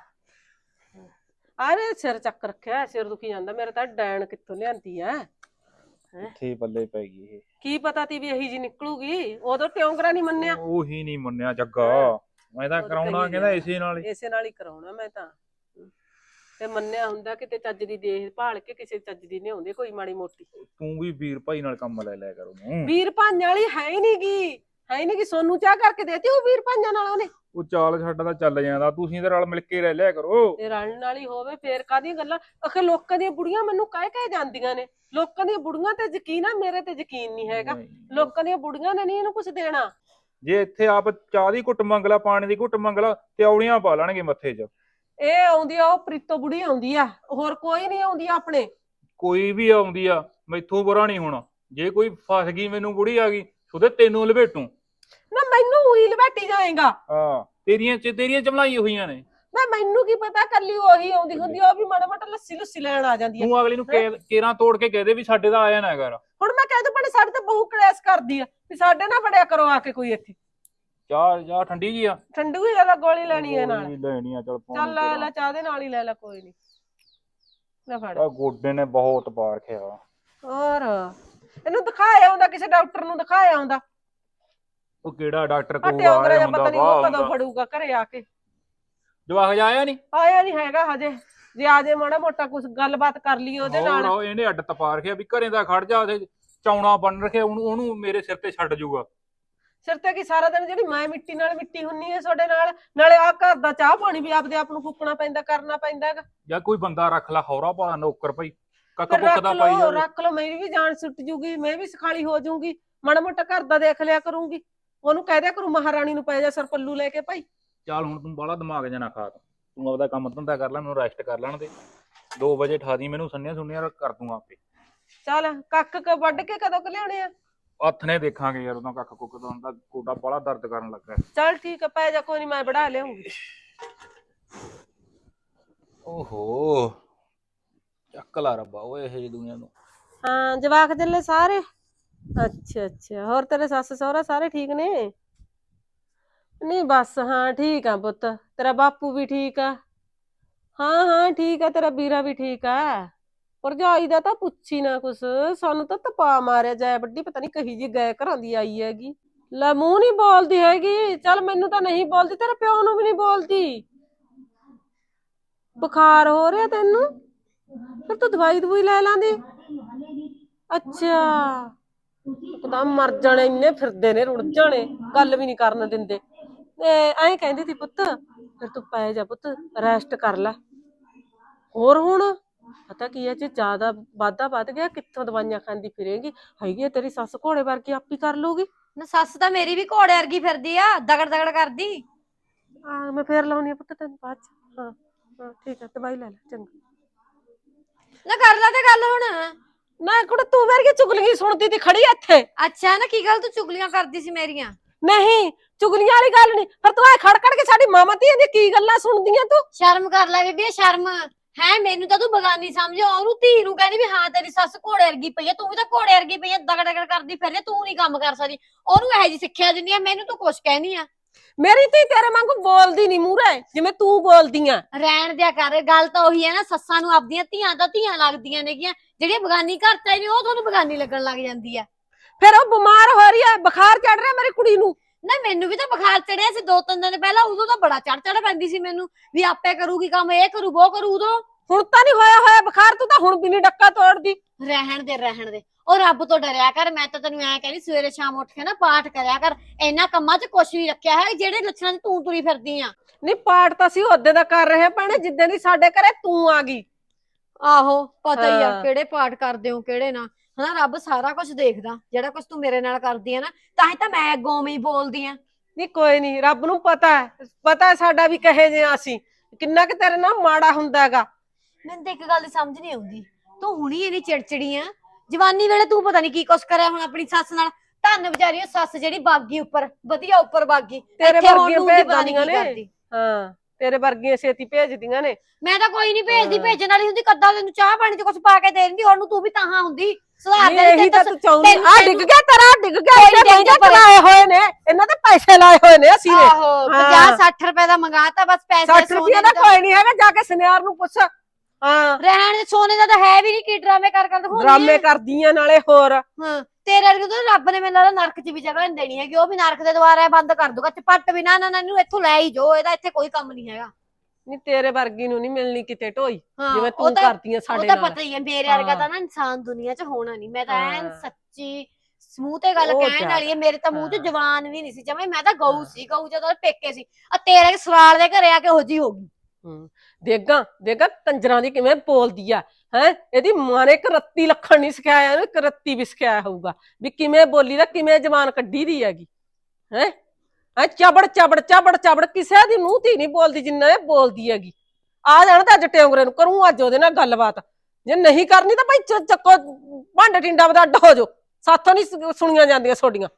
ਆਰੇ ਸਿਰ ਚੱਕ ਰੱਖਿਆ ਸਿਰ ਦੁਖੀ ਜਾਂਦਾ ਮੇਰੇ ਤਾਂ ਡੈਣ ਕਿੱਥੋਂ ਲਿਆਂਦੀ ਆ ਇੱਥੇ ਬੱਲੇ ਪੈ ਗਈ ਇਹ। ਕੀ ਪਤਾ ਤੀ ਵੀ ਇਹੀ ਜੀ ਨਿਕਲੂਗੀ? ਉਦੋਂ ਟਿਉਂਗਰਾ ਨਹੀਂ ਮੰਨਿਆ। ਉਹੀ ਨਹੀਂ ਮੰਨਿਆ ਜੱਗਾ। ਮੈਂ ਤਾਂ ਕਰਾਉਣਾ ਕਹੀ ਕਹਿੰਦਾ। ਇਸੇ ਨਾਲ ਹੀ। ਇਸੇ ਨਾਲ ਹੀ ਕਰਾਉਣਾ ਮੈਂ ਤਾਂ। ਤੇ ਮੰਨਿਆ ਹੁੰਦਾ ਕਿਤੇ ਚੱਜ ਦੀ ਦੇਹ ਭਾਲ ਕੇ ਕਿਸੇ ਚੱਜ ਦੀ ਨਹੀਂ ਆਉਂਦੀ ਕੋਈ ਮਾੜੀ ਮੋਟੀ। ਤੂੰ ਵੀ ਵੀਰ ਭਾਈ ਨਾਲ ਕੰਮ ਲੈ ਲਿਆ ਕਰੋ। ਵੀਰ ਭਾਂਜਾਂ ਵਾਲੀ ਹੈ ਹੀ ਨੀ ਗੀ ਹੈ ਹੀ ਨੀ ਗੀ ਸੋਨੂੰ ਚਾਹ ਕਰਕੇ ਦੇਤੀ ਉਹ ਵੀਰ ਭਾਂਜਾਂ ਨਾਲ ਉਹਨੇ? ਉਹ ਚਾਲ ਸਾਡਾ ਤਾਂ ਚੱਲ ਜਾਂਦਾ ਤੁਸੀਂ ਇਹਦੇ ਨਾਲ ਮਿਲ ਕੇ ਰਹਿ ਲਿਆ ਕਰੋ। ਤੇ ਰਲਣ ਵਾਲੀ ਹੋਵੇ ਫੇਰ ਕਾਦੀਆਂ ਗੱਲਾਂ? ਅਖੇ ਲੋਕਾਂ ਦੀਆਂ ਬੁੜੀਆਂ ਮੈਨੂੰ ਕਹਿ ਕਹਿ ਜਾਂਦੀਆਂ ਨੇ। ਲੋਕਾਂ ਦੀਆਂ ਬੁੜੀਆਂ ਤੇ ਯਕੀਨ ਆ ਮੇਰੇ ਤੇ ਯਕੀਨ ਨਹੀਂ ਹੈਗਾ। ਨਹੀਂ। ਲੋਕਾਂ ਦੀਆਂ ਬੁੜੀਆਂ ਨੇ ਨਹੀਂ ਇਹਨੂੰ ਕੁਝ ਦੇਣਾ। ਜੇ ਇੱਥੇ ਆਪ ਚਾਹ ਦੀ ਘੁੱਟ ਮੰਗ ਲਾ ਪਾਣੀ ਦੀ ਘੁੱਟ ਮੰਗ ਲਾ ਤੇ ਔੜੀਆਂ ਪਾ ਲੈਣਗੇ ਮੱਥੇ 'ਚ। ਇਹ ਆਉਂਦੀ ਆ ਉਹ ਪ੍ਰੀਤੋ ਬੁੜੀ ਆਉਂਦੀ ਆ। ਹੋਰ ਕੋਈ ਨਹੀਂ ਆਉਂਦੀ ਆਪਣੇ। ਕੋਈ ਵੀ ਆਉਂਦੀ ਆ ਮੈਥੋਂ ਬੁਰਾ ਨਹੀਂ ਹੋਣਾ। ਜੇ ਕੋਈ ਫਸ ਗਈ ਮੈਨੂੰ ਬੁੜੀ ਆ ਗਈ ਉਹਦੇ ਤੈਨੂੰ ਲਪੇਟੂ। ਨਾ ਮੈਨੂੰ ਉਹੀ ਲਵੇਟੀ ਜਾਏਗਾ। ਹਾਂ ਤੇਰੀਆਂ ਚ ਤੇਰੀਆਂ ਚਮਲਾਈ ਹੋਈਆਂ ਨੇ। ਮੈਂ ਮੈਨੂੰ ਕੀ ਪਤਾ ਕੱਲੀ ਉਹੀ ਆਉਂਦੀ ਹੁੰਦੀ ਆ, ਉਹ ਵੀ ਮਾੜਾ ਮਾੜਾ ਲੱਸੀ ਲੁੱਸੀ ਲੈਣ ਆ ਜਾਂਦੀ ਆ। ਤੂੰ ਅਗਲੀ ਨੂੰ ਕੇ- ਕੇਰਾਂ ਤੋੜ ਕੇ ਕਹਦੇ ਵੀ ਸਾਡੇ ਦਾ ਆਇਆ ਨਾ ਕਰ। ਹੁਣ ਮੈਂ ਕਹਿ ਦੂੰ ਬਣੇ ਸਾਡੇ ਤੇ ਬਹੁ ਕਲੇਸ਼ ਕਰਦੀ ਆ ਵੀ ਸਾਡੇ ਨਾਲ ਬੜਿਆ ਕਰੋ ਆ ਕੇ ਕੋਈ ਇੱਥੇ। ਚਾਹ ਚਾਹ ਠੰਡੀ ਜੀ ਆ। ਠੰਡੂ ਹੀ ਵਾਲਾ ਗੋਲੀ ਲੈਣੀ ਹੈ ਨਾਲ। ਲੈਣੀ ਆ ਚਲ ਚੱਲ ਲੈ ਲੈ ਚਾਹ ਦੇ ਨਾਲ ਹੀ ਲੈ ਲੈ ਕੋਈ ਨਹੀਂ ਲੈ ਫੜ। ਆ ਗੋਡੇ ਨੇ ਬਹੁਤ ਪਾਰ ਖਿਆ ਹੋਰ? ਇਹਨੂੰ ਦਿਖਾਇਆ ਹੁੰਦਾ ਕਿਸੇ ਡਾਕਟਰ ਨੂੰ ਦਿਖਾਇਆ ਹੁੰਦਾ। ਉਹ ਕਿਹੜਾ ਡਾਕਟਰ ਕੋਲ ਆਇਆ ਜਾਂ ਹੁੰਦਾ ਪਤਾ ਨਹੀਂ ਉਹ ਕਦੋਂ ਫੜੂਗਾ ਘਰੇ ਆ ਕੇ। ਜਵਾਕ ਜਾ ਆਇਆ ਨਹੀਂ ਆਇਆ ਨਹੀਂ ਹੈਗਾ ਹਜੇ। ਜੇ ਆ ਜੇ ਮਾੜਾ ਮੋਟਾ ਕੁਝ ਗੱਲਬਾਤ ਕਰ ਲਈ ਉਹਦੇ ਨਾਲ। ਹੋਰ ਇਹਨੇ ਅੱਡ ਤਪਾ ਰਖਿਆ ਵੀ ਘਰੇ ਦਾ ਖੜ ਜਾ ਉਹਦੇ ਚੌਣਾ ਬਣ ਰਖਿਆ ਉਹਨੂੰ ਉਹਨੂੰ ਮੇਰੇ ਸਿਰ ਤੇ ਛੱਡ ਜਾਊਗਾ। ਸਿਰ ਤੇ ਕੀ ਸਾਰਾ ਦਿਨ ਜਿਹੜੀ ਮੈਂ ਮਿੱਟੀ ਨਾਲ ਮਿੱਟੀ ਹੁੰਨੀ ਹੈ ਤੁਹਾਡੇ ਨਾਲ? ਨਾਲੇ ਆ ਘਰ ਦਾ ਚਾਹ ਪਾਣੀ ਵੀ ਆਪਦੇ ਆਪ ਨੂੰ ਫੁੱਕਣਾ ਪੈਂਦਾ ਕਰਨਾ ਪੈਂਦਾ ਹੈਗਾ। ਜਾਂ ਕੋਈ ਬੰਦਾ ਰੱਖ ਲਾ ਹੌਰਾ ਭਾਲਾ ਨੌਕਰ ਭਾਈ। ਕੱਕ ਪੁੱਕ ਰੱਖ ਦਾ ਪਾਈ ਲਓ ਜਾਵੇ। ਰੱਖ ਲਓ ਮੇਰੀ ਵੀ ਜਾਨ ਸੁੱਟ ਜੂਗੀ ਮੈਂ ਵੀ ਸਖਾਲੀ ਹੋ ਜਾਊਂਗੀ ਮਾੜਾ ਮੋਟਾ ਘਰ ਦਾ ਦੇਖ ਲਿਆ ਕਰੂੰਗੀ। ਉਹਨੂੰ ਕਹਿ ਦਿਆ ਕਰੂ ਮਹਾਰਾਣੀ ਨੂੰ ਪੈ ਜਾ ਸਰ ਪੱਲੂ ਲੈ ਕੇ ਭਾਈ। ਚੱਲ ਹੁਣ ਤੂੰ ਬਾਹਲਾ ਦਿਮਾਗ ਜਨਾ ਖਾ ਤੂੰ। ਆਪਦਾ ਕੰਮ ਧੰਦਾ ਕਰ ਲੈ ਮੈਨੂੰ ਰੈਸਟ ਕਰ ਲੈਣ ਦੇ। 2 ਵਜੇ ਠਾ ਦੀ ਮੈਨੂੰ ਸੰਨਿਆ ਸੁਣਿਆ ਕਰ ਦੂੰ ਆਪੇ। ਚੱਲ ਕੱਕ ਕ ਵੱਢ ਕੇ ਕਦੋਂ ਕ ਲਿਆਉਣੇ ਆ? ਹੱਥ ਨੇ ਦੇਖਾਂਗੇ ਯਾਰ ਉਹਦਾ ਕੱਖ ਕੁੱਕ ਦਾ ਹੁੰਦਾ ਕੋਡਾ ਬੜਾ ਦਰਦ ਕਰਨ ਲੱਗਾ। ਚੱਲ ਠੀਕ ਆ ਪੈ ਜਾ ਕੋਈ ਨਹੀਂ ਮੈਂ ਬੜਾ ਲਿਆਉਂਗੀ। ਓਹੋ। ਚੱਕ ਲਾ ਰੱਬਾ ਓਏ ਇਹ ਜਿਹੀ ਦੁਨੀਆ ਨੂੰ। ਹਾਂ, ਜਵਾਕ ਚੱਲੇ ਸਾਰੇ। ਅੱਛਾ ਅੱਛਾ, ਹੋਰ ਤੇਰੇ ਸੱਸ ਸਹੁਰਾ ਸਾਰੇ ਠੀਕ ਨੇ? ਨਹੀਂ, ਬਸ, ਹਾਂ, ਠੀਕ ਆ ਪੁੱਤ। ਤੇਰਾ ਬਾਪੂ ਵੀ ਠੀਕ ਆ। ਹਾਂ ਹਾਂ, ਠੀਕ ਆ, ਤੇਰਾ ਵੀਰਾ ਵੀ ਠੀਕ ਆ। ਭਰਜਾਈ ਦਾ ਤਾਂ ਪੁੱਛੀ ਨਾ ਕੁਛ। ਸਾਨੂੰ ਤਾਂ ਤਪਾ ਮਾਰਿਆ ਜਾਏ, ਵੱਡੀ ਪਤਾ ਨਹੀਂ ਕਹੀ ਜੀ ਗਏ ਘਰਾਂ ਦੀ ਆਈ ਹੈਗੀ। ਲੈ, ਮੂੰਹ ਨਹੀਂ ਬੋਲਦੀ ਹੈਗੀ। ਚੱਲ, ਮੈਨੂੰ ਤਾਂ ਨਹੀਂ ਬੋਲਦੀ, ਤੇਰੇ ਪਿਓ ਨੂੰ ਵੀ ਨਹੀਂ ਬੋਲਦੀ। ਬੁਖਾਰ ਹੋ ਰਿਹਾ ਤੈਨੂੰ? ਫਿਰ ਤੂੰ ਦਵਾਈ ਦਵਾਈ ਲੈ ਲਾਂਦੀ। ਅੱਛਾ। ਇੱਕਦਮ ਮਰ ਜਾਣੇ ਇੰਨੇ ਫਿਰਦੇ ਨੇ ਰੁੜ ਜਾਣੇ ਗੱਲ ਵੀ ਨਹੀਂ ਕਰਨ ਦਿੰਦੇ। ਤੇ ਐਂ ਕਹਿੰਦੀ ਸੀ ਪੁੱਤ ਫਿਰ ਤੂੰ ਪੈ ਜਾ ਪੁੱਤ ਰੈਸਟ ਕਰ ਲੈ। ਹੋਰ ਹੁਣ? ਪਤਾ ਕੀ ਹੈ ਜੇ ਜ਼ਿਆਦਾ ਵਾਧਾ ਵੱਧ ਗਿਆ ਕਿੱਥੋਂ ਦਵਾਈਆਂ ਖਾਂਦੀ ਫਿਰੇਗੀ? ਹੈਗੀ ਆ ਤੇਰੀ ਸੱਸ ਘੋੜੇ ਵਰਗੀ ਆਪੀ ਕਰ ਲੂਗੀ ਨਾ ਸੱਸ ਤਾਂ ਮੇਰੀ ਵੀ ਘੋੜੇ ਵਰਗੀ ਫਿਰਦੀ ਆ ਦਗੜ ਦਗੜ ਕਰਦੀ। ਆ ਮੈਂ ਫੇਰ ਲਾਉਣੀ ਆ ਪੁੱਤ ਤੈਨੂੰ ਬਾਅਦ ਚ। ਹਾਂ ਹਾਂ ਠੀਕ ਹੈ ਦਵਾਈ ਲੈ ਲੈ ਚੰਗਾ। ਨਾ ਕਰ ਲਾ ਤੇ ਗੱਲ ਹੁਣ। ਨਾ ਕੁੜੇ ਤੂੰ ਵਰਗੀ ਚੁਗਲੀਆਂ ਸੁਣਦੀ ਤੀ ਖੜੀ ਇੱਥੇ। ਅੱਛਾ ਨਾ ਕੀ ਗੱਲ ਤੂੰ ਚੁਗਲੀਆਂ ਕਰਦੀ ਸੀ ਮੇਰੀਆਂ? ਨਹੀਂ ਚੁਗਲੀਆਂ ਵਾਲੀ ਗੱਲ ਨਹੀਂ। ਫਿਰ ਤੂੰ ਐ ਖੜ ਖੜ ਕੇ ਸਾਡੀ ਮਾਮਾ ਧੀਆਂ ਦੀ ਕੀ ਗੱਲਾਂ ਸੁਣਦੀਆਂ ਤੂੰ? ਸ਼ਰਮ ਕਰ ਲੈ ਬੀਬੀ ਸ਼ਰਮ। ਹੈ ਮੈਨੂੰ ਤਾਂ ਤੂੰ ਬਗਾਨੀ ਸਮਝੋ ਉਹਨੂੰ ਧੀ ਨੂੰ ਕਹਿੰਦੀ ਵੀ ਹਾਂ ਤੇਰੀ ਸੱਸ ਘੋੜੇ ਵਰਗੀ ਪਈ ਆ। ਤੂੰ ਵੀ ਤਾਂ ਘੋੜੇ ਵਰਗੀ ਪਈ ਆ ਦਗੜ ਦਗੜ ਕਰਦੀ ਫਿਰਦੀ ਤੂੰ ਨਹੀਂ ਕੰਮ ਕਰ ਸਕਦੀ। ਉਹਨੂੰ ਇਹੋ ਜੀ ਸਿੱਖਿਆ ਦਿੰਦੀ ਆ ਮੈਨੂੰ ਤੂੰ ਕੁਛ ਕਹਿਨੀ ਆ। ਮੇਰੀ ਧੀ ਤੇਰੇ ਵਾਂਗੂ ਬੋਲਦੀ ਨਹੀਂ ਮੂਰੇ ਜਿਵੇਂ ਤੂੰ ਬੋਲਦੀ ਆ। ਰਹਿਣ ਦਿਆ ਕਰ ਗੱਲ ਤਾਂ ਉਹੀ ਹੈ ਨਾ ਸੱਸਾਂ ਨੂੰ ਆਪਦੀਆਂ ਧੀਆਂ ਤਾਂ ਧੀਆਂ ਲੱਗਦੀਆਂ ਨੇਗੀਆਂ ਜਿਹੜੀਆਂ ਬਗਾਨੀ ਘਰ ਚ ਨੇ ਉਹ ਤੁਹਾਨੂੰ ਬਗਾਨੀ ਲੱਗਣ ਲੱਗ ਜਾਂਦੀ ਆ। ਫਿਰ ਉਹ ਬਿਮਾਰ ਹੋ ਰਹੀ ਹੈ ਬੁਖਾਰ ਚੜ ਰਿਹਾ ਮੇਰੀ ਕੁੜੀ ਨੂੰ? ਨਾ ਮੈਨੂੰ ਵੀ ਤਾਂ ਬੁਖਾਰ ਚੜਿਆ ਸੀ ਦੋ ਤਿੰਨ ਦਿਨ ਪਹਿਲਾਂ ਉਦੋਂ ਤਾਂ ਬੜਾ ਚੜ ਚੜ ਪੈਂਦੀ ਸੀ ਮੈਨੂੰ ਵੀ ਆਪੇ ਕਰੂਗੀ ਕੰਮ ਇਹ ਕਰੂ ਉਹ ਕਰੂ ਉਦੋਂ। ਹੁਣ ਤਾਂ ਨਹੀਂ ਹੋਇਆ ਹੋਇਆ ਬੁਖਾਰ ਤੂੰ ਤਾਂ ਹੁਣ ਵੀ ਨਹੀਂ ਡੱਕਾ ਤੋੜਦੀ। ਰਹਿਣ ਦੇ ਰਹਿਣ ਦੇ। ਉਹ ਰੱਬ ਤੋਂ ਡਰਿਆ ਕਰ ਮੈਂ ਤਾਂ ਤੈਨੂੰ ਐਂ ਕਹਿੰਦੀ ਸਵੇਰੇ ਸ਼ਾਮ ਉੱਠ ਕੇ ਨਾ ਪਾਠ ਕਰਿਆ ਕਰ ਇਹਨਾਂ ਕੰਮਾਂ 'ਚ ਕੁਛ ਨਹੀਂ ਰੱਖਿਆ ਹੈ ਜਿਹੜੇ ਲੱਛਣਾਂ 'ਚ ਤੂੰ ਤੁਰੀ ਫਿਰਦੀ ਆ। ਨਹੀਂ ਪਾਠ ਤਾਂ ਅਸੀਂ ਉਹਦੇ ਦਾ ਕਰ ਰਹੇ ਭੈਣੇ ਜਿੱਦਾਂ ਦੀ ਸਾਡੇ ਘਰੇ ਤੂੰ ਆ ਗਈ। ਆਹੋ ਪਤਾ ਹੀ ਆ ਹਾਂ। ਕਿਹੜੇ ਪਾਠ ਕਰਦੇ ਹੋ ਕਿਹੜੇ ਨਾ। ਹਨਾ ਰੱਬ ਸਾਰਾ ਕੁਝ ਦੇਖਦਾ ਜਿਹੜਾ ਕੁਝ ਤੂੰ ਮੇਰੇ ਨਾਲ ਕਰਦੀ ਆ ਨਾ ਤਾਂ ਹੀ ਤਾਂ ਮੈਂ ਅੱਗੋਂ ਉਵੇਂ ਹੀ ਬੋਲਦੀ ਆ। ਨਹੀਂ ਕੋਈ ਨਹੀਂ ਰੱਬ ਨੂੰ ਪਤਾ ਹੈ ਪਤਾ ਹੈ ਸਾਡਾ ਵੀ ਕਹੇ ਜੇ ਅਸੀਂ ਕਿੰਨਾ ਕਿ ਤੇਰੇ ਨਾਲ ਮਾੜਾ ਹੁੰਦਾ ਹੈਗਾ। ਮੈਨੂੰ ਤਾਂ ਇੱਕ ਗੱਲ ਦੀ ਸਮਝ ਨਹੀਂ ਆਉਂਦੀ ਤੂੰ ਹੁਣੀ ਇਹਨੀ ਚਿੜਚਿੜੀ ਆ ਜਵਾਨੀ ਵੇਲੇ ਤੂੰ ਪਤਾ ਨਹੀਂ ਕੀ ਕੁਛ ਕਰਿਆ ਹੁਣ ਆਪਣੀ ਸੱਸ ਨਾਲ। ਧੰਨ ਵਿਚਾਰੀ ਉਹ ਸੱਸ ਜਿਹੜੀ ਬਾਗੀ ਉੱਪਰ ਵਧੀਆ ਉੱਪਰ ਬਾਗੀ। ਤੇਰੇ ਵਰਗੀਆਂ ਭੇਜਦੀਆਂ ਨੇ। ਹਾਂ ਤੇਰੇ ਵਰਗੀਆਂ ਛੇਤੀ ਭੇਜਦੀਆਂ ਨੇ। ਮੈਂ ਤਾਂ ਕੋਈ ਨਹੀਂ ਭੇਜਦੀ। ਭੇਜਣ ਵਾਲੀ ਹੁੰਦੀ ਕੱਦਾ ਤੈਨੂੰ ਚਾਹ ਪਾਣੀ ਚ ਕੁਝ ਪਾ ਕੇ ਦੇ ਦਿੰਦੀ ਉਹਨੂੰ ਤੂੰ ਵੀ ਤਾਹਾਂ ਹੁੰਦੀ। ਸੁਧਾਰ ਦੇ ਇਹੀ ਤਾਂ ਤੂੰ ਚਾਹੁੰਦੀ। ਆ ਡਿੱਗ ਗਿਆ ਤੇਰਾ ਡਿੱਗ ਗਿਆ ਮਹਿੰਗੇ ਪਰ- ਕਰਾਏ ਹੋਏ ਨੇ ਇਹਨਾਂ ਦੇ ਪੈਸੇ ਲਾਏ ਹੋਏ ਨੇ ਅਸੀਂ ਨੇ। ਆਹੋ 50 ਹਾਂ। 60 ਰੁਪਏ ਦਾ ਮੰਗਾਤਾ ਬਸ ਪੈਸੇ 60 ਰੁਪਏ ਦਾ ਕੋਈ ਨਹੀਂ ਹੈਗਾ ਜਾ ਕੇ ਸੁਨਿਆਰ ਨੂੰ ਪੁੱਛ। ਹਾਂ ਰਹਿਣ ਦੇ ਸੋਨੇ ਦਾ ਤਾਂ ਹੈ ਵੀ ਨਹੀਂ ਕੀ ਡਰਾਮੇ ਕਰ ਕਰ ਦਿਖਾਉਂਦੀ ਡਰਾਮੇ। ਕਰਦੀਆਂ ਨਾਲੇ ਹੋਰ ਹਾਂ ਤੇਰੇ ਵਰਗੇ ਤਾਂ ਰੱਬ ਨੇ ਮੈਨੂੰ ਲੱਗਦਾ ਨਰਕ 'ਚ ਵੀ ਜਗ੍ਹਾ ਨਹੀਂ ਦੇਣੀ ਹੈਗੀ ਉਹ ਵੀ ਨਰਕ ਦੇ ਦੁਆਰਾ ਬੰਦ ਕਰ ਦੂਗਾ ਚਪੱਟ ਵੀ ਨਾ ਨਾ ਨਾ ਇਹਨੂੰ ਇੱਥੋਂ ਲੈ ਹੀ ਜੋ ਇਹਦਾ ਇੱਥੇ ਕੋਈ ਕੰਮ ਨਹੀਂ ਹੈਗਾ ਨਹੀਂ ਤੇਰੇ ਵਰਗੀ ਨੂੰ ਨਹੀਂ ਮਿਲਣੀ ਕਿਤੇ ਢੋਈ ਜਿਵੇਂ ਉਹ ਤੂੰ ਤਾਂ ਕਰਦੀਆਂ ਉਹ ਸਾਡੇ ਤਾਂ ਨਾਲ ਪਤਾ ਹੀ ਹੈ ਮੇਰੇ ਵਰਗਾ। ਤਾਂ ਨਾ ਇਨਸਾਨ ਦੁਨੀਆ 'ਚ ਹੋਣਾ ਨਹੀਂ ਮੈਂ ਤਾਂ ਐਨ। ਸੱਚੀ ਸਮੂਹ ਤੇ ਗੱਲ ਉਹ ਕਹਿਣ। ਵਾਲੀ ਹੈ ਮੇਰੇ ਤਾਂ ਮੂੰਹ 'ਚ। ਜਵਾਨ ਵੀ ਨਹੀਂ ਸੀ ਜਮੇ ਮੈਂ ਤਾਂ ਗਊ। ਸੀ ਗਊ ਜਦੋਂ ਪੇਕੇ ਸੀ ਆ ਤੇਰੇ ਸਵਾਲ ਦੇ ਘਰੇ ਆ ਕੇ ਹੋ ਜੀ ਹੋ ਗਈ ਹੂੰ, ਦੇਗਾ ਦੇਗਾ ਕੰਜਰਾਂ ਦੀ ਕਿਵੇਂ ਬੋਲਦੀ ਆ, ਹੈ? ਇਹਦੀ ਮਾਂ ਨੇ ਇੱਕ ਰੱਤੀ ਲੱਖਣ ਨਹੀਂ ਸਿਖਾਇਆ, ਇਹਨੂੰ ਇੱਕ ਰੱਤੀ ਵੀ ਸਿਖਾਇਆ ਹੋਊਗਾ, ਵੀ ਕਿਵੇਂ ਬੋਲੀ ਦਾ, ਕਿਵੇਂ ਜਵਾਨ ਕੱਢੀ ਦੀ ਹੈਗੀ, ਹੈ? ਐ ਚਬੜ ਚਬੜ ਚਬੜ ਚਬੜ, ਕਿਸੇ ਦੀ ਮੂੰਹ ਤੇ ਨਹੀਂ ਬੋਲਦੀ ਜਿੰਨਾ ਇਹ ਬੋਲਦੀ ਹੈਗੀ। ਆ ਜਾਣ ਤਾਂ ਅੱਜ ਟਿਉਂਗਰੇ ਨੂੰ, ਕਰੂੰ ਅੱਜ ਉਹਦੇ ਨਾਲ ਗੱਲਬਾਤ। ਜੇ ਨਹੀਂ ਕਰਨੀ ਤਾਂ ਭਾਈ ਚੱਕੋ ਭਾਂਡੇ ਟਿੰਡਾ ਵਦਾ ਅੱਡ ਹੋ ਜਾਓ। ਸਾਥੋਂ ਨਹੀਂ ਸੁਣੀਆਂ ਜਾਂਦੀਆਂ ਤੁਹਾਡੀਆਂ।